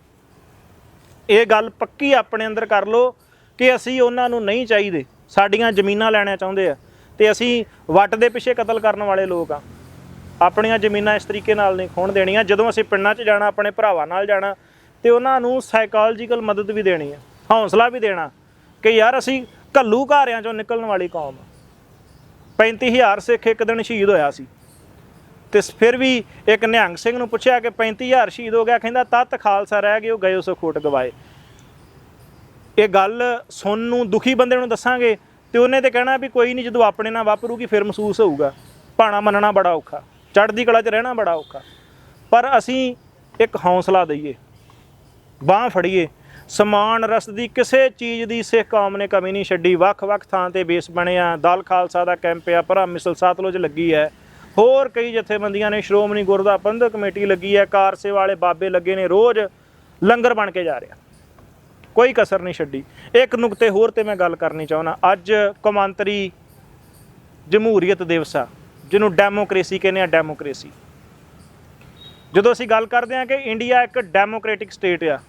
ਇਹ ਗੱਲ ਪੱਕੀ ਆਪਣੇ ਅੰਦਰ ਕਰ ਲਓ ਕਿ ਅਸੀਂ ਉਹਨਾਂ ਨੂੰ ਨਹੀਂ ਚਾਹੀਦੇ। ਸਾਡੀਆਂ ਜ਼ਮੀਨਾਂ ਲੈਣਾ ਚਾਹੁੰਦੇ ਆ ਤੇ ਅਸੀਂ ਵੱਟ ਦੇ ਪਿੱਛੇ ਕਤਲ ਕਰਨ ਵਾਲੇ ਲੋਕ ਆ। ਆਪਣੀਆਂ ਜ਼ਮੀਨਾਂ ਇਸ ਤਰੀਕੇ ਨਾਲ ਨਹੀਂ ਖੋਣ ਦੇਣੀਆਂ। ਜਦੋਂ ਅਸੀਂ ਪਿੰਡਾਂ 'ਚ ਜਾਣਾ, ਆਪਣੇ ਭਰਾਵਾਂ ਨਾਲ ਜਾਣਾ, ਤੇ ਉਹਨਾਂ ਨੂੰ ਸਾਈਕੋਲੋਜੀਕਲ ਮਦਦ ਵੀ ਦੇਣੀ ਹੈ ਹੌਸਲਾ ਵੀ ਦੇਣਾ ਕਿ ਯਾਰ ਅਸੀਂ ਘੱਲੂ ਘਾਰਿਆਂ 'ਚੋਂ ਨਿਕਲਣ ਵਾਲੀ ਕੌਮ ਆ। 35000 ਸਿੱਖ ਇੱਕ ਦਿਨ ਸ਼ਹੀਦ ਹੋਇਆ ਸੀ। ਤੇ ਫਿਰ ਵੀ ਇੱਕ ਨਿਹੰਗ ਸਿੰਘ ਨੂੰ ਪੁੱਛਿਆ ਕਿ 35000 ਸ਼ਹੀਦ ਹੋ ਗਿਆ, ਕਹਿੰਦਾ, ਤਤ ਖਾਲਸਾ ਰਹਿ ਗਏ ਉਹ ਗਏ ਉਸ ਖੋਟ ਗਵਾਏ। ਇਹ ਗੱਲ ਸੁਣ ਨੂੰ ਦੁਖੀ ਬੰਦੇ ਨੂੰ ਦੱਸਾਂਗੇ ਤੇ ਉਹਨੇ ਤੇ ਕਹਿਣਾ ਵੀ ਕੋਈ ਨਹੀਂ, ਜਦੋਂ ਆਪਣੇ ਨਾਲ ਵਾਪਰੂਗੀ, ਫਿਰ ਮਹਿਸੂਸ ਹੋਊਗਾ। ਭਾਣਾ ਮੰਨਣਾ ਬੜਾ ਔਖਾ, ਚੜ੍ਹਦੀ ਕਲਾ 'ਚ ਰਹਿਣਾ ਬੜਾ ਔਖਾ। ਪਰ ਅਸੀਂ ਇੱਕ ਹੌਸਲਾ ਦਈਏ, ਬਾਹ ਫੜੀਏ, ਸਮਾਨ ਰਸ ਦੀ ਕਿਸੇ ਚੀਜ਼ ਦੀ ਸਿੱਖ ਕੌਮ ਨੇ ਕਮੀ ਨਹੀਂ ਛੱਡੀ, ਵੱਖ-ਵੱਖ ਥਾਂ ਤੇ ਬੇਸ ਬਣਿਆ, ਦਲ ਖਾਲਸਾ ਦਾ ਕੈਂਪ ਆ, ਭਰਾ ਮਿਸਲ ਸਾਤਲੋਜ ਲੱਗੀ ਹੈ। ਹੋਰ ਕਈ ਜਥੇਬੰਦੀਆਂ ਨੇ ਸ਼੍ਰੋਮਣੀ ਗੁਰਦਾ ਪ੍ਰਬੰਧਕ ਕਮੇਟੀ ਲੱਗੀ ਹੈ, ਕਾਰ ਸੇਵਾ ਵਾਲੇ ਬਾਬੇ ਲੱਗੇ ਨੇ ਰੋਜ਼, ਲੰਗਰ ਬਣ ਕੇ ਜਾ ਰਿਹਾ। ਕੋਈ ਕਸਰ ਨਹੀਂ ਛੱਡੀ। ਇੱਕ ਨੁਕਤੇ ਹੋਰ ਤੇ ਮੈਂ ਗੱਲ ਕਰਨੀ ਚਾਹੁੰਦਾ। ਅੱਜ ਕੌਮਾਂਤਰੀ ਜਮਹੂਰੀਅਤ ਦਿਵਸ ਆ, ਜਿਹਨੂੰ ਡੈਮੋਕ੍ਰੇਸੀ ਕਹਿੰਦੇ ਆ, ਡੈਮੋਕ੍ਰੇਸੀ। ਜਦੋਂ ਅਸੀਂ ਗੱਲ ਕਰਦੇ ਹਾਂ ਕਿ ਇੰਡੀਆ ਇੱਕ ਡੈਮੋਕ੍ਰੈਟਿਕ ਸਟੇਟ ਆ,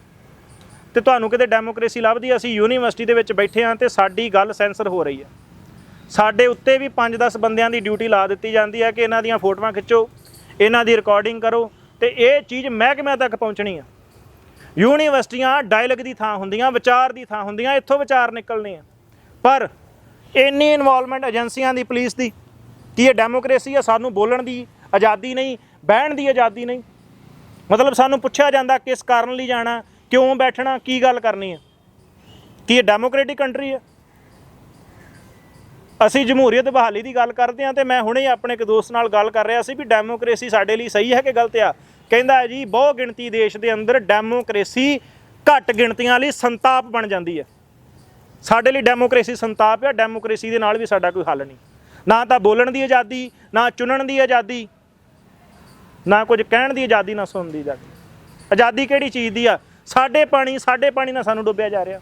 ਤੇ ਤੁਹਾਨੂੰ ਕਿਤੇ ਡੈਮੋਕ੍ਰੇਸੀ ਲੱਭਦੀ ਅਸੀਂ ਯੂਨੀਵਰਸਿਟੀ ਦੇ ਵਿੱਚ ਬੈਠੇ ਹਾਂ ਤੇ ਸਾਡੀ ਗੱਲ ਸੈਂਸਰ ਹੋ ਰਹੀ ਹੈ। ਸਾਡੇ ਉੱਤੇ ਵੀ 5-10 ਬੰਦਿਆਂ ਦੀ ਡਿਊਟੀ ਲਾ ਦਿੱਤੀ ਜਾਂਦੀ ਹੈ ਕਿ ਇਹਨਾਂ ਦੀਆਂ ਫੋਟੋਆਂ ਖਿੱਚੋ, ਇਹਨਾਂ ਦੀ ਰਿਕਾਰਡਿੰਗ ਕਰੋ ਤੇ ਇਹ ਚੀਜ਼ ਮਹਿਕਮਿਆਂ ਤੱਕ ਪਹੁੰਚਣੀ ਆ। ਯੂਨੀਵਰਸਿਟੀਆਂ ਡਾਇਲੌਗ ਦੀ ਥਾਂ ਹੁੰਦੀਆਂ, ਵਿਚਾਰ ਦੀ ਥਾਂ ਹੁੰਦੀਆਂ, ਇੱਥੋਂ ਵਿਚਾਰ ਨਿਕਲਣੇ ਆ। ਪਰ ਇੰਨੀ ਇਨਵੋਲਵਮੈਂਟ ਏਜੰਸੀਆਂ ਦੀ ਪੁਲਿਸ ਦੀ, ਕੀ ਇਹ ਡੈਮੋਕ੍ਰੇਸੀ ਆ, ਸਾਨੂੰ ਬੋਲਣ ਦੀ ਆਜ਼ਾਦੀ ਨਹੀਂ, ਬਹਿਣ ਦੀ ਆਜ਼ਾਦੀ ਨਹੀਂ। ਮਤਲਬ ਸਾਨੂੰ ਪੁੱਛਿਆ ਜਾਂਦਾ ਕਿਸ ਕਾਰਨ ਲਈ ਜਾਣਾ, ਕਿਉਂ ਬੈਠਣਾ, ਕੀ ਗੱਲ ਕਰਨੀ ਹੈ ਕੀ ਇਹ ਡੈਮੋਕ੍ਰੈਟਿਕ ਕੰਟਰੀ ਹੈ ਅਸੀਂ ਜਮਹੂਰੀਅਤ ਬਹਾਲੀ ਦੀ ਗੱਲ ਕਰਦੇ ਹਾਂ ਤੇ ਮੈਂ ਹੁਣੇ ਹੀ ਆਪਣੇ ਇੱਕ ਦੋਸਤ ਨਾਲ ਗੱਲ ਕਰ ਰਿਹਾ ਸੀ ਵੀ ਡੈਮੋਕ੍ਰੇਸੀ ਸਾਡੇ ਲਈ ਸਹੀ ਹੈ ਕਿ ਗਲਤ ਆ। ਕਹਿੰਦਾ ਹੈ ਜੀ, ਬਹੁ ਗਿਣਤੀ ਦੇਸ਼ ਦੇ ਅੰਦਰ ਡੈਮੋਕ੍ਰੇਸੀ ਘੱਟ ਗਿਣਤੀਆਂ ਲਈ ਸੰਤਾਪ ਬਣ ਜਾਂਦੀ ਹੈ। ਸਾਡੇ ਲਈ ਡੈਮੋਕ੍ਰੇਸੀ ਸੰਤਾਪ ਆ, ਡੈਮੋਕ੍ਰੇਸੀ ਦੇ ਨਾਲ ਵੀ ਸਾਡਾ ਕੋਈ ਹੱਲ ਨਹੀਂ। ਨਾ ਤਾਂ ਬੋਲਣ ਦੀ ਆਜ਼ਾਦੀ, ਨਾ ਚੁਣਨ ਦੀ ਆਜ਼ਾਦੀ, ਨਾ ਕੁਝ ਕਹਿਣ ਦੀ ਆਜ਼ਾਦੀ, ਨਾ ਸੁਣਨ ਦੀ ਆਜ਼ਾਦੀ। ਆਜ਼ਾਦੀ ਕਿਹੜੀ ਚੀਜ਼ ਦੀ ਆ? ਸਾਡੇ ਪਾਣੀ ਸਾਡੇ ਪਾਣੀ ਨਾਲ ਸਾਨੂੰ ਡੁੱਬਿਆ ਜਾ ਰਿਹਾ।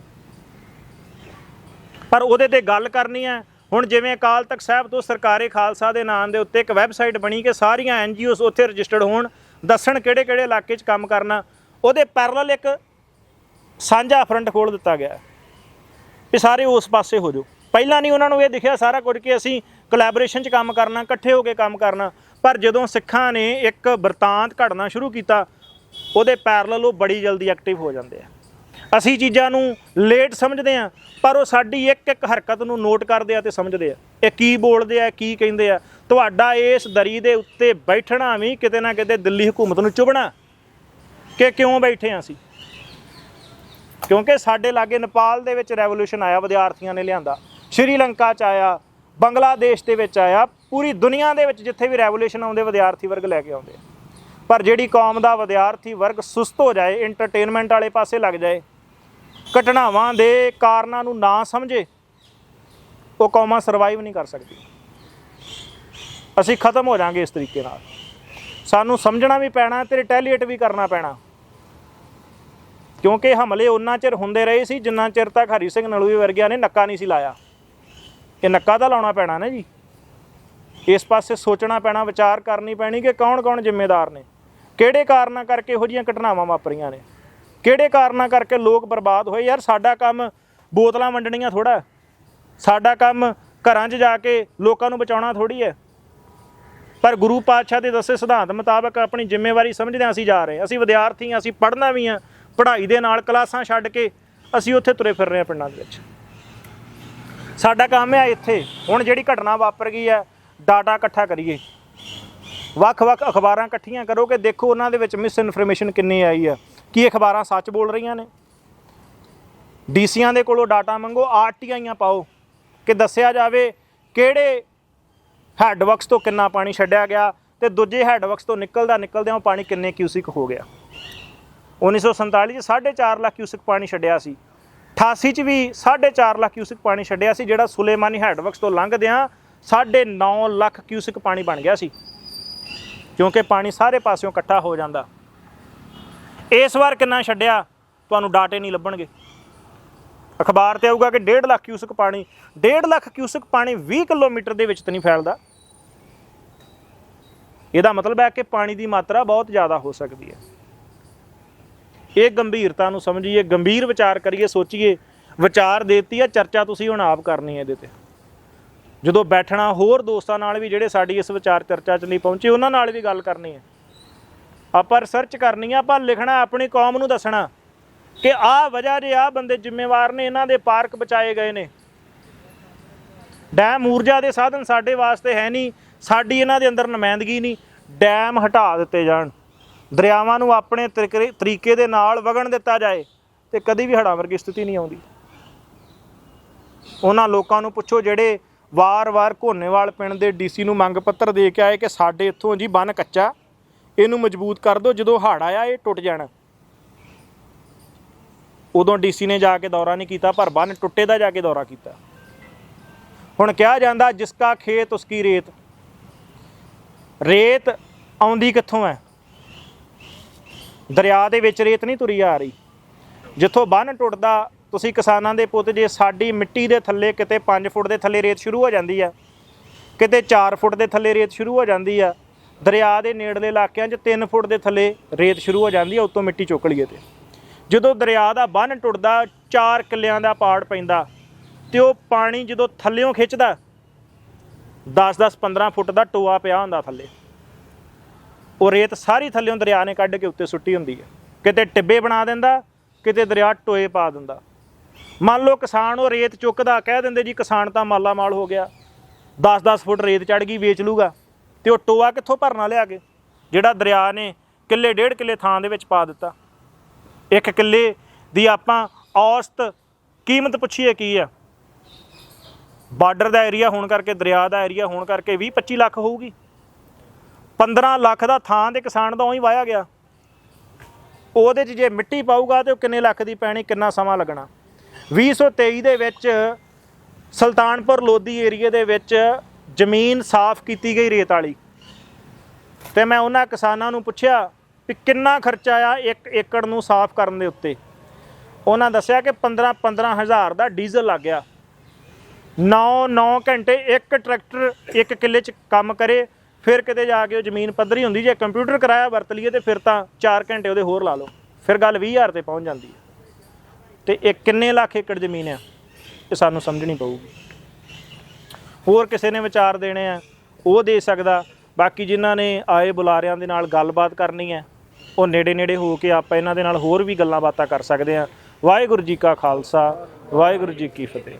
ਪਰ ਉਹਦੇ ਤੇ ਗੱਲ ਕਰਨੀ ਹੈ ਹੁਣ ਜਿਵੇਂ ਅਕਾਲ ਤਖਤ ਸਾਹਿਬ ਤੋਂ ਸਰਕਾਰੀ ਖਾਲਸਾ ਦੇ ਨਾਮ ਦੇ ਉੱਤੇ ਇੱਕ ਵੈਬਸਾਈਟ ਬਣੀ ਕਿ ਸਾਰੀਆਂ ਐਨਜੀਓਸ ਉੱਥੇ ਰਜਿਸਟਰਡ ਹੋਣ, ਦੱਸਣ ਕਿਹੜੇ ਕਿਹੜੇ ਇਲਾਕੇ 'ਚ ਕੰਮ ਕਰਨਾ, ਉਹਦੇ ਪੈਰਲਲ ਇੱਕ ਸਾਂਝਾ ਫਰੰਟ ਖੋਲ ਦਿੱਤਾ ਗਿਆ ਵੀ ਸਾਰੇ ਉਸ ਪਾਸੇ ਹੋ ਜਾਓ। ਪਹਿਲਾਂ ਨਹੀਂ ਉਹਨਾਂ ਨੂੰ ਇਹ ਦਿਖਿਆ ਸਾਰਾ ਕੁਝ ਕਿ ਅਸੀਂ ਕੋਲੈਬੋਰੇਸ਼ਨ 'ਚ ਕੰਮ ਕਰਨਾ, ਇਕੱਠੇ ਹੋ ਕੇ ਕੰਮ ਕਰਨਾ, ਪਰ ਜਦੋਂ ਸਿੱਖਾਂ ਨੇ ਇੱਕ ਵਰਤਾਂਤ ਘੜਨਾ ਸ਼ੁਰੂ ਕੀਤਾ, ਉਹਦੇ ਪੈਰਲਲ ਉਹ ਬੜੀ ਜਲਦੀ ਐਕਟਿਵ ਹੋ ਜਾਂਦੇ ਆ। ਅਸੀਂ ਚੀਜ਼ਾਂ ਨੂੰ ਲੇਟ ਸਮਝਦੇ ਆ ਪਰ ਉਹ ਸਾਡੀ ਇੱਕ ਇੱਕ ਹਰਕਤ ਨੂੰ ਨੋਟ ਕਰਦੇ ਆ ਤੇ ਸਮਝਦੇ ਆ। ਇਹ ਕੀ ਬੋਲਦੇ ਆ, ਕੀ ਕਹਿੰਦੇ ਆ? ਤੁਹਾਡਾ ਇਸ ਦਰੀ ਦੇ ਉੱਤੇ ਬੈਠਣਾ ਵੀ ਕਿਤੇ ਨਾ ਕਿਤੇ ਦਿੱਲੀ ਹਕੂਮਤ ਨੂੰ ਚੁਭਣਾ। ਕਿ ਕਿਉਂ ਬੈਠੇ ਆ ਅਸੀਂ? ਕਿਉਂਕਿ ਸਾਡੇ ਲਾਗੇ ਨੇਪਾਲ ਦੇ ਵਿੱਚ ਰੈਵੋਲੂਸ਼ਨ ਆਇਆ, ਵਿਦਿਆਰਥੀਆਂ ਨੇ ਲਿਆਂਦਾ। ਸ਼੍ਰੀਲੰਕਾ ਚ ਆਇਆ, ਬੰਗਲਾਦੇਸ਼ ਦੇ ਵਿੱਚ ਆਇਆ, ਪੂਰੀ ਦੁਨੀਆ ਦੇ ਵਿੱਚ ਜਿੱਥੇ ਵੀ ਰੈਵੋਲੂਸ਼ਨ ਆਉਂਦੇ, ਵਿਦਿਆਰਥੀ ਵਰਗ ਲੈ ਕੇ ਆਉਂਦੇ ਆ। ਪਰ ਜਿਹੜੀ ਕੌਮ ਦਾ ਵਿਦਿਆਰਥੀ ਵਰਗ ਸੁਸਤ ਹੋ ਜਾਏ ਐਂਟਰਟੇਨਮੈਂਟ ਵਾਲੇ ਪਾਸੇ ਲੱਗ ਜਾਏ, ਘਟਨਾਵਾਂ ਦੇ ਕਾਰਨਾਂ ਨੂੰ ਨਾ ਸਮਝੇ, ਉਹ ਕੌਮਾਂ ਸਰਵਾਈਵ ਨਹੀਂ ਕਰ ਸਕਦੀ। ਅਸੀਂ ਖਤਮ ਹੋ ਜਾਾਂਗੇ ਇਸ ਤਰੀਕੇ ਨਾਲ। ਸਾਨੂੰ ਸਮਝਣਾ ਵੀ ਪੈਣਾ ਤੇ ਰਿਟੈਲੀਏਟ ਵੀ ਕਰਨਾ ਪੈਣਾ। ਕਿਉਂਕਿ ਹਮਲੇ ਉਹਨਾਂ ਚਿਰ ਹੁੰਦੇ ਰਹੇ ਸੀ ਜਿੰਨਾ ਚਿਰ ਤੱਕ ਹਰੀ ਸਿੰਘ ਨਲੂਏ ਵਰਗਿਆਂ ਨੇ ਨੱਕਾ ਨਹੀਂ ਸੀ ਲਾਇਆ। ਇਹ ਨੱਕਾ ਤਾਂ ਲਾਉਣਾ ਪੈਣਾ ਨਾ ਜੀ। ਇਸ ਪਾਸੇ ਸੋਚਣਾ ਪੈਣਾ, ਵਿਚਾਰ ਕਰਨੀ ਪੈਣੀ ਕਿ ਕੌਣ-ਕੌਣ ਜ਼ਿੰਮੇਦਾਰ ਨੇ। ਕਿਹੜੇ ਕਾਰਨਾਂ ਕਰਕੇ ਇਹੋ ਜਿਹੀਆਂ ਘਟਨਾਵਾਂ ਵਾਪਰੀਆਂ ਨੇ? ਕਿਹੜੇ ਕਾਰਨਾਂ ਕਰਕੇ ਲੋਕ ਬਰਬਾਦ ਹੋਏ? ਯਾਰ ਸਾਡਾ ਕੰਮ ਬੋਤਲਾਂ ਵੰਡਣੀਆਂ ਥੋੜਾ ਸਾਡਾ ਕੰਮ ਘਰਾਂ 'ਚ ਜਾ ਕੇ ਲੋਕਾਂ ਨੂੰ ਬਚਾਉਣਾ ਥੋੜੀ ਹੈ। ਪਰ ਗੁਰੂ ਪਾਤਸ਼ਾਹ ਦੇ ਦੱਸੇ ਸਿਧਾਂਤ ਮੁਤਾਬਕ ਆਪਣੀ ਜ਼ਿੰਮੇਵਾਰੀ ਸਮਝਦੇ ਅਸੀਂ ਜਾ ਰਹੇ ਅਸੀਂ ਵਿਦਿਆਰਥੀ ਹਾਂ, ਅਸੀਂ ਪੜ੍ਹਨਾ ਵੀ ਹਾਂ। ਪੜ੍ਹਾਈ ਦੇ ਨਾਲ ਕਲਾਸਾਂ ਛੱਡ ਕੇ ਅਸੀਂ ਉੱਥੇ ਤੁਰੇ ਫਿਰ ਰਹੇ ਹਾਂ ਪਿੰਡਾਂ ਦੇ ਵਿੱਚ। ਸਾਡਾ ਕੰਮ ਹੈ ਇੱਥੇ। ਹੁਣ ਜਿਹੜੀ ਘਟਨਾ ਵਾਪਰ ਗਈ ਹੈ, ਡਾਟਾ ਇਕੱਠਾ ਕਰੀਏ। ਵੱਖ-ਵੱਖ ਅਖਬਾਰਾਂ ਇਕੱਠੀਆਂ ਕਰੋ ਕਿ ਦੇਖੋ ਉਹਨਾਂ ਦੇ ਵਿੱਚ ਮਿਸ ਇਨਫੋਰਮੇਸ਼ਨ ਕਿੰਨੀ ਆਈ ਆ। ਕੀ ਅਖਬਾਰਾਂ ਸੱਚ ਬੋਲ ਰਹੀਆਂ ਨੇ? ਡੀਸੀਆਂ ਦੇ ਕੋਲੋਂ ਡਾਟਾ ਮੰਗੋ ਆਰਟੀਆਈਆਂ ਪਾਓ ਕਿ ਦੱਸਿਆ ਜਾਵੇ ਕਿਹੜੇ ਹੈਡਵਰਕਸ ਤੋਂ ਕਿੰਨਾ ਪਾਣੀ ਛੱਡਿਆ ਗਿਆ ਤੇ ਦੂਜੇ ਹੈਡਵਰਕਸ ਤੋਂ ਨਿਕਲਦਾ ਨਿਕਲਦਿਆਂ ਉਹ ਪਾਣੀ ਕਿੰਨੇ ਕਿਊਸਿਕ ਹੋ ਗਿਆ। 1947 ਚ 4.5 ਲੱਖ ਕਿਊਸਿਕ ਪਾਣੀ ਛੱਡਿਆ ਸੀ। 88 ਚ ਵੀ 4.5 ਲੱਖ ਕਿਊਸਿਕ ਪਾਣੀ ਛੱਡਿਆ ਸੀ, ਜਿਹੜਾ ਸੁਲੇਮਾਨੀ ਹੈਡਵਰਕਸ ਤੋਂ ਲੰਘਦਿਆਂ 9.5 ਲੱਖ ਕਿਊਸਿਕ ਪਾਣੀ ਬਣ ਗਿਆ ਸੀ। ਕਿਉਂਕਿ ਪਾਣੀ ਸਾਰੇ ਪਾਸਿਓਂ ਇਕੱਠਾ ਹੋ ਜਾਂਦਾ। ਇਸ ਵਾਰ ਕਿੰਨਾ ਛੱਡਿਆ? ਤੁਹਾਨੂੰ ਡਾਟੇ ਨਹੀਂ ਲੱਭਣਗੇ। ਅਖਬਾਰ ਤੇ ਆਊਗਾ ਕਿ 1.5 ਲੱਖ ਕਿਊਸਕ ਪਾਣੀ 1.5 ਲੱਖ ਕਿਊਸਕ ਪਾਣੀ 20 ਕਿਲੋਮੀਟਰ ਦੇ ਵਿੱਚ ਤਾਂ ਨਹੀਂ ਫੈਲਦਾ। ਇਹਦਾ ਮਤਲਬ ਹੈ ਕਿ ਪਾਣੀ ਦੀ ਮਾਤਰਾ ਬਹੁਤ ਜ਼ਿਆਦਾ ਹੋ ਸਕਦੀ ਹੈ। ਇਹ ਗੰਭੀਰਤਾ ਨੂੰ ਸਮਝੀਏ, ਗੰਭੀਰ ਵਿਚਾਰ ਕਰੀਏ, ਸੋਚੀਏ। ਵਿਚਾਰ ਦੇਤੀ ਹੈ, ਚਰਚਾ ਤੁਸੀਂ ਹੁਣ ਆਪ ਕਰਨੀ ਹੈ ਇਹਦੇ ਤੇ। ਜਦੋਂ ਬੈਠਣਾ, ਹੋਰ ਦੋਸਤਾਂ ਨਾਲ ਵੀ ਜਿਹੜੇ ਸਾਡੀ ਇਸ ਵਿਚਾਰ ਚਰਚਾ 'ਚ ਨਹੀਂ ਪਹੁੰਚੇ, ਉਹਨਾਂ ਨਾਲ ਵੀ ਗੱਲ ਕਰਨੀ ਹੈ। ਆਪਾਂ ਰਿਸਰਚ ਕਰਨੀ ਆ ਆਪਾਂ ਲਿਖਣਾ, ਆਪਣੀ ਕੌਮ ਨੂੰ ਦੱਸਣਾ ਕਿ ਆਹ ਵਜ੍ਹਾ ਜੇ ਆਹ ਬੰਦੇ ਜ਼ਿੰਮੇਵਾਰ ਨੇ, ਇਹਨਾਂ ਦੇ ਪਾਰਕ ਬਚਾਏ ਗਏ ਨੇ। ਡੈਮ ਊਰਜਾ ਦੇ ਸਾਧਨ ਸਾਡੇ ਵਾਸਤੇ ਹੈ ਨਹੀਂ, ਸਾਡੀ ਇਹਨਾਂ ਦੇ ਅੰਦਰ ਨੁਮਾਇੰਦਗੀ ਨਹੀਂ, ਡੈਮ ਹਟਾ ਦਿੱਤੇ ਜਾਣ। ਦਰਿਆਵਾਂ ਨੂੰ ਆਪਣੇ ਤਰੀਕੇ- ਤਰੀਕੇ ਦੇ ਨਾਲ ਵਗਣ ਦਿੱਤਾ ਜਾਏ ਤੇ ਕਦੀ ਵੀ ਹੜ੍ਹਾਂ ਵਰਗੀ ਸਥਿਤੀ ਨਹੀਂ ਆਉਂਦੀ। ਉਹਨਾਂ ਲੋਕਾਂ ਨੂੰ ਪੁੱਛੋ ਜਿਹੜੇ ਵਾਰ-ਵਾਰ ਘੋਨੇਵਾਲ ਪਿੰਡ ਦੇ ਡੀਸੀ ਨੂੰ ਮੰਗ ਪੱਤਰ ਦੇ ਕੇ ਆਏ ਕਿ ਸਾਡੇ ਇੱਥੋਂ ਜੀ ਬੰਨ ਕੱਚਾ, ਇਹਨੂੰ ਮਜ਼ਬੂਤ ਕਰ ਦਿਓ, ਜਦੋਂ ਹੜ੍ਹ ਆਇਆ ਇਹ ਟੁੱਟ ਜਾਣਾ। ਉਦੋਂ ਡੀਸੀ ਨੇ ਜਾ ਕੇ ਦੌਰਾ ਨਹੀਂ ਕੀਤਾ, ਪਰ ਬੰਨ ਟੁੱਟੇ ਦਾ ਜਾ ਕੇ ਦੌਰਾ ਕੀਤਾ। ਹੁਣ ਕਿਹਾ ਜਾਂਦਾ ਜਿਸਕਾ ਖੇਤ ਉਸਕੀ ਰੇਤ। ਰੇਤ ਆਉਂਦੀ ਕਿੱਥੋਂ ਹੈ? ਦਰਿਆ ਦੇ ਵਿੱਚ ਰੇਤ ਨਹੀਂ ਤੁਰੀ ਆ ਰਹੀ। ਜਿੱਥੋਂ ਬੰਨ ਟੁੱਟਦਾ ਤੁਸੀਂ ਕਿਸਾਨਾਂ ਦੇ ਪੁੱਤ ਜੇ ਸਾਡੀ ਮਿੱਟੀ ਦੇ ਥੱਲੇ ਕਿਤੇ 5 ਫੁੱਟ ਦੇ ਥੱਲੇ ਰੇਤ ਸ਼ੁਰੂ ਹੋ ਜਾਂਦੀ ਆ, ਕਿਤੇ 4 ਫੁੱਟ ਦੇ ਥੱਲੇ ਰੇਤ ਸ਼ੁਰੂ ਹੋ ਜਾਂਦੀ ਆ, ਦਰਿਆ ਦੇ ਨੇੜਲੇ ਇਲਾਕਿਆਂ 'ਚ 3 ਫੁੱਟ ਦੇ ਥੱਲੇ ਰੇਤ ਸ਼ੁਰੂ ਹੋ ਜਾਂਦੀ ਆ, ਉੱਤੋਂ ਮਿੱਟੀ ਚੁੱਕ ਲਈਏ ਤੇ। ਜਦੋਂ ਦਰਿਆ ਦਾ ਬੰਨ ਟੁੱਟਦਾ 4 ਕਿੱਲਿਆਂ ਦਾ ਪਾੜ ਪੈਂਦਾ, ਤੇ ਉਹ ਪਾਣੀ ਜਦੋਂ ਥੱਲਿਓਂ ਖਿੱਚਦਾ 10-10 15 ਫੁੱਟ ਦਾ ਟੋਆ ਪਿਆ ਹੁੰਦਾ ਥੱਲੇ। ਉਹ ਰੇਤ ਸਾਰੀ ਥੱਲਿਓਂ ਦਰਿਆ ਨੇ ਕੱਢ ਕੇ ਉੱਤੇ ਸੁੱਟੀ ਹੁੰਦੀ ਹੈ ਕਿਤੇ ਟਿੱਬੇ ਬਣਾ ਦਿੰਦਾ, ਕਿਤੇ ਦਰਿਆ ਟੋਏ ਪਾ ਦਿੰਦਾ। ਮੰਨ ਲਓ ਕਿਸਾਨ ਉਹ ਰੇਤ ਚੁੱਕਦਾ, ਕਹਿ ਦਿੰਦੇ ਜੀ ਕਿਸਾਨ ਤਾਂ ਮਾਲਾ ਮਾਲ ਹੋ ਗਿਆ। 10-10 ਫੁੱਟ ਰੇਤ ਚੜ ਗਈ, ਵੇਚ ਲੂਗਾ। ਤੇ ਉਹ ਟੋਆ ਕਿੱਥੋਂ ਭਰਨਾ ਲਿਆ ਕੇ? ਜਿਹੜਾ ਦਰਿਆ ਨੇ ਕਿੱਲੇ, ਡੇਢ ਕਿੱਲੇ ਥਾਂ ਦੇ ਵਿੱਚ ਪਾ ਦਿੱਤਾ। ਇੱਕ ਕਿੱਲੇ ਦੀ ਆਪਾਂ ਔਸਤ ਕੀਮਤ ਪੁੱਛੀਏ ਕੀ ਆ? ਬਾਰਡਰ ਦਾ ਏਰੀਆ ਹੋਣ ਕਰਕੇ, ਦਰਿਆ ਦਾ ਏਰੀਆ ਹੋਣ ਕਰਕੇ 20 25 ਲੱਖ ਹੋਊਗੀ। 15 ਲੱਖ ਦਾ ਥਾਂ ਦੇ ਕਿਸਾਨ ਦਾ ਉਹੀ ਵਾਇਆ ਗਿਆ। ਉਹਦੇ 'ਚ ਜੇ ਮਿੱਟੀ ਪਾਊਗਾ ਤੇ ਉਹ ਕਿੰਨੇ ਲੱਖ ਦੀ ਪੈਣੀ, ਕਿੰਨਾ ਸਮਾਂ ਲੱਗਣਾ? 2023 ਦੇ ਵਿੱਚ ਸੁਲਤਾਨਪੁਰ ਲੋਧੀ ਏਰੀਏ ਦੇ ਵਿੱਚ ਜ਼ਮੀਨ ਸਾਫ਼ ਕੀਤੀ ਗਈ ਰੇਤ ਵਾਲੀ। ਤੇ ਮੈਂ ਉਹਨਾਂ ਕਿਸਾਨਾਂ ਨੂੰ ਪੁੱਛਿਆ ਵੀ ਕਿੰਨਾ ਖਰਚਾ ਆ 1 ਏਕੜ ਨੂੰ ਸਾਫ਼ ਕਰਨ ਦੇ ਉੱਤੇ। ਉਹਨਾਂ ਦੱਸਿਆ ਕਿ 15 15 ਹਜ਼ਾਰ ਦਾ ਡੀਜ਼ਲ ਲੱਗ ਗਿਆ। 9 9 ਘੰਟੇ ਇੱਕ ਟਰੈਕਟਰ ਇੱਕ ਕਿੱਲੇ 'ਚ ਕੰਮ ਕਰੇ, ਫਿਰ ਕਿਤੇ ਜਾ ਕੇ ਉਹ ਜ਼ਮੀਨ ਪੱਧਰੀ ਹੁੰਦੀ, ਜੇ ਕੰਪਿਊਟਰ ਕਰਾਇਆ, ਵਰਤ ਲਈਏ ਤੇ ਫਿਰ ਤਾਂ 4 ਘੰਟੇ ਉਹਦੇ ਹੋਰ ਲਾ ਲਓ। ਫਿਰ ਗੱਲ 20000 ਤੇ ਪਹੁੰਚ ਜਾਂਦੀ ਹੈ। ਤੇ ਇਹ ਕਿੰਨੇ ਲੱਖ ਏਕੜ ਜ਼ਮੀਨ ਆ, ਇਹ ਸਾਨੂੰ ਸਮਝਣੀ ਪਊਗੀ। ਹੋਰ ਕਿਸੇ ਨੇ ਵਿਚਾਰ ਦੇਣੇ ਆ, ਉਹ ਦੇ ਸਕਦਾ। ਬਾਕੀ ਜਿਨ੍ਹਾਂ ਨੇ ਆਏ ਬੁਲਾਰਿਆਂ ਦੇ ਨਾਲ ਗੱਲਬਾਤ ਕਰਨੀ ਹੈ ਉਹ ਨੇੜੇ ਨੇੜੇ ਹੋ ਕੇ ਆਪਾਂ ਇਹਨਾਂ ਦੇ ਨਾਲ ਹੋਰ ਵੀ ਗੱਲਾਂ ਬਾਤਾਂ ਕਰ ਸਕਦੇ ਆ। ਵਾਹਿਗੁਰੂ ਜੀ ਕਾ ਖਾਲਸਾ, ਵਾਹਿਗੁਰੂ ਜੀ ਕੀ ਫਤਿਹ।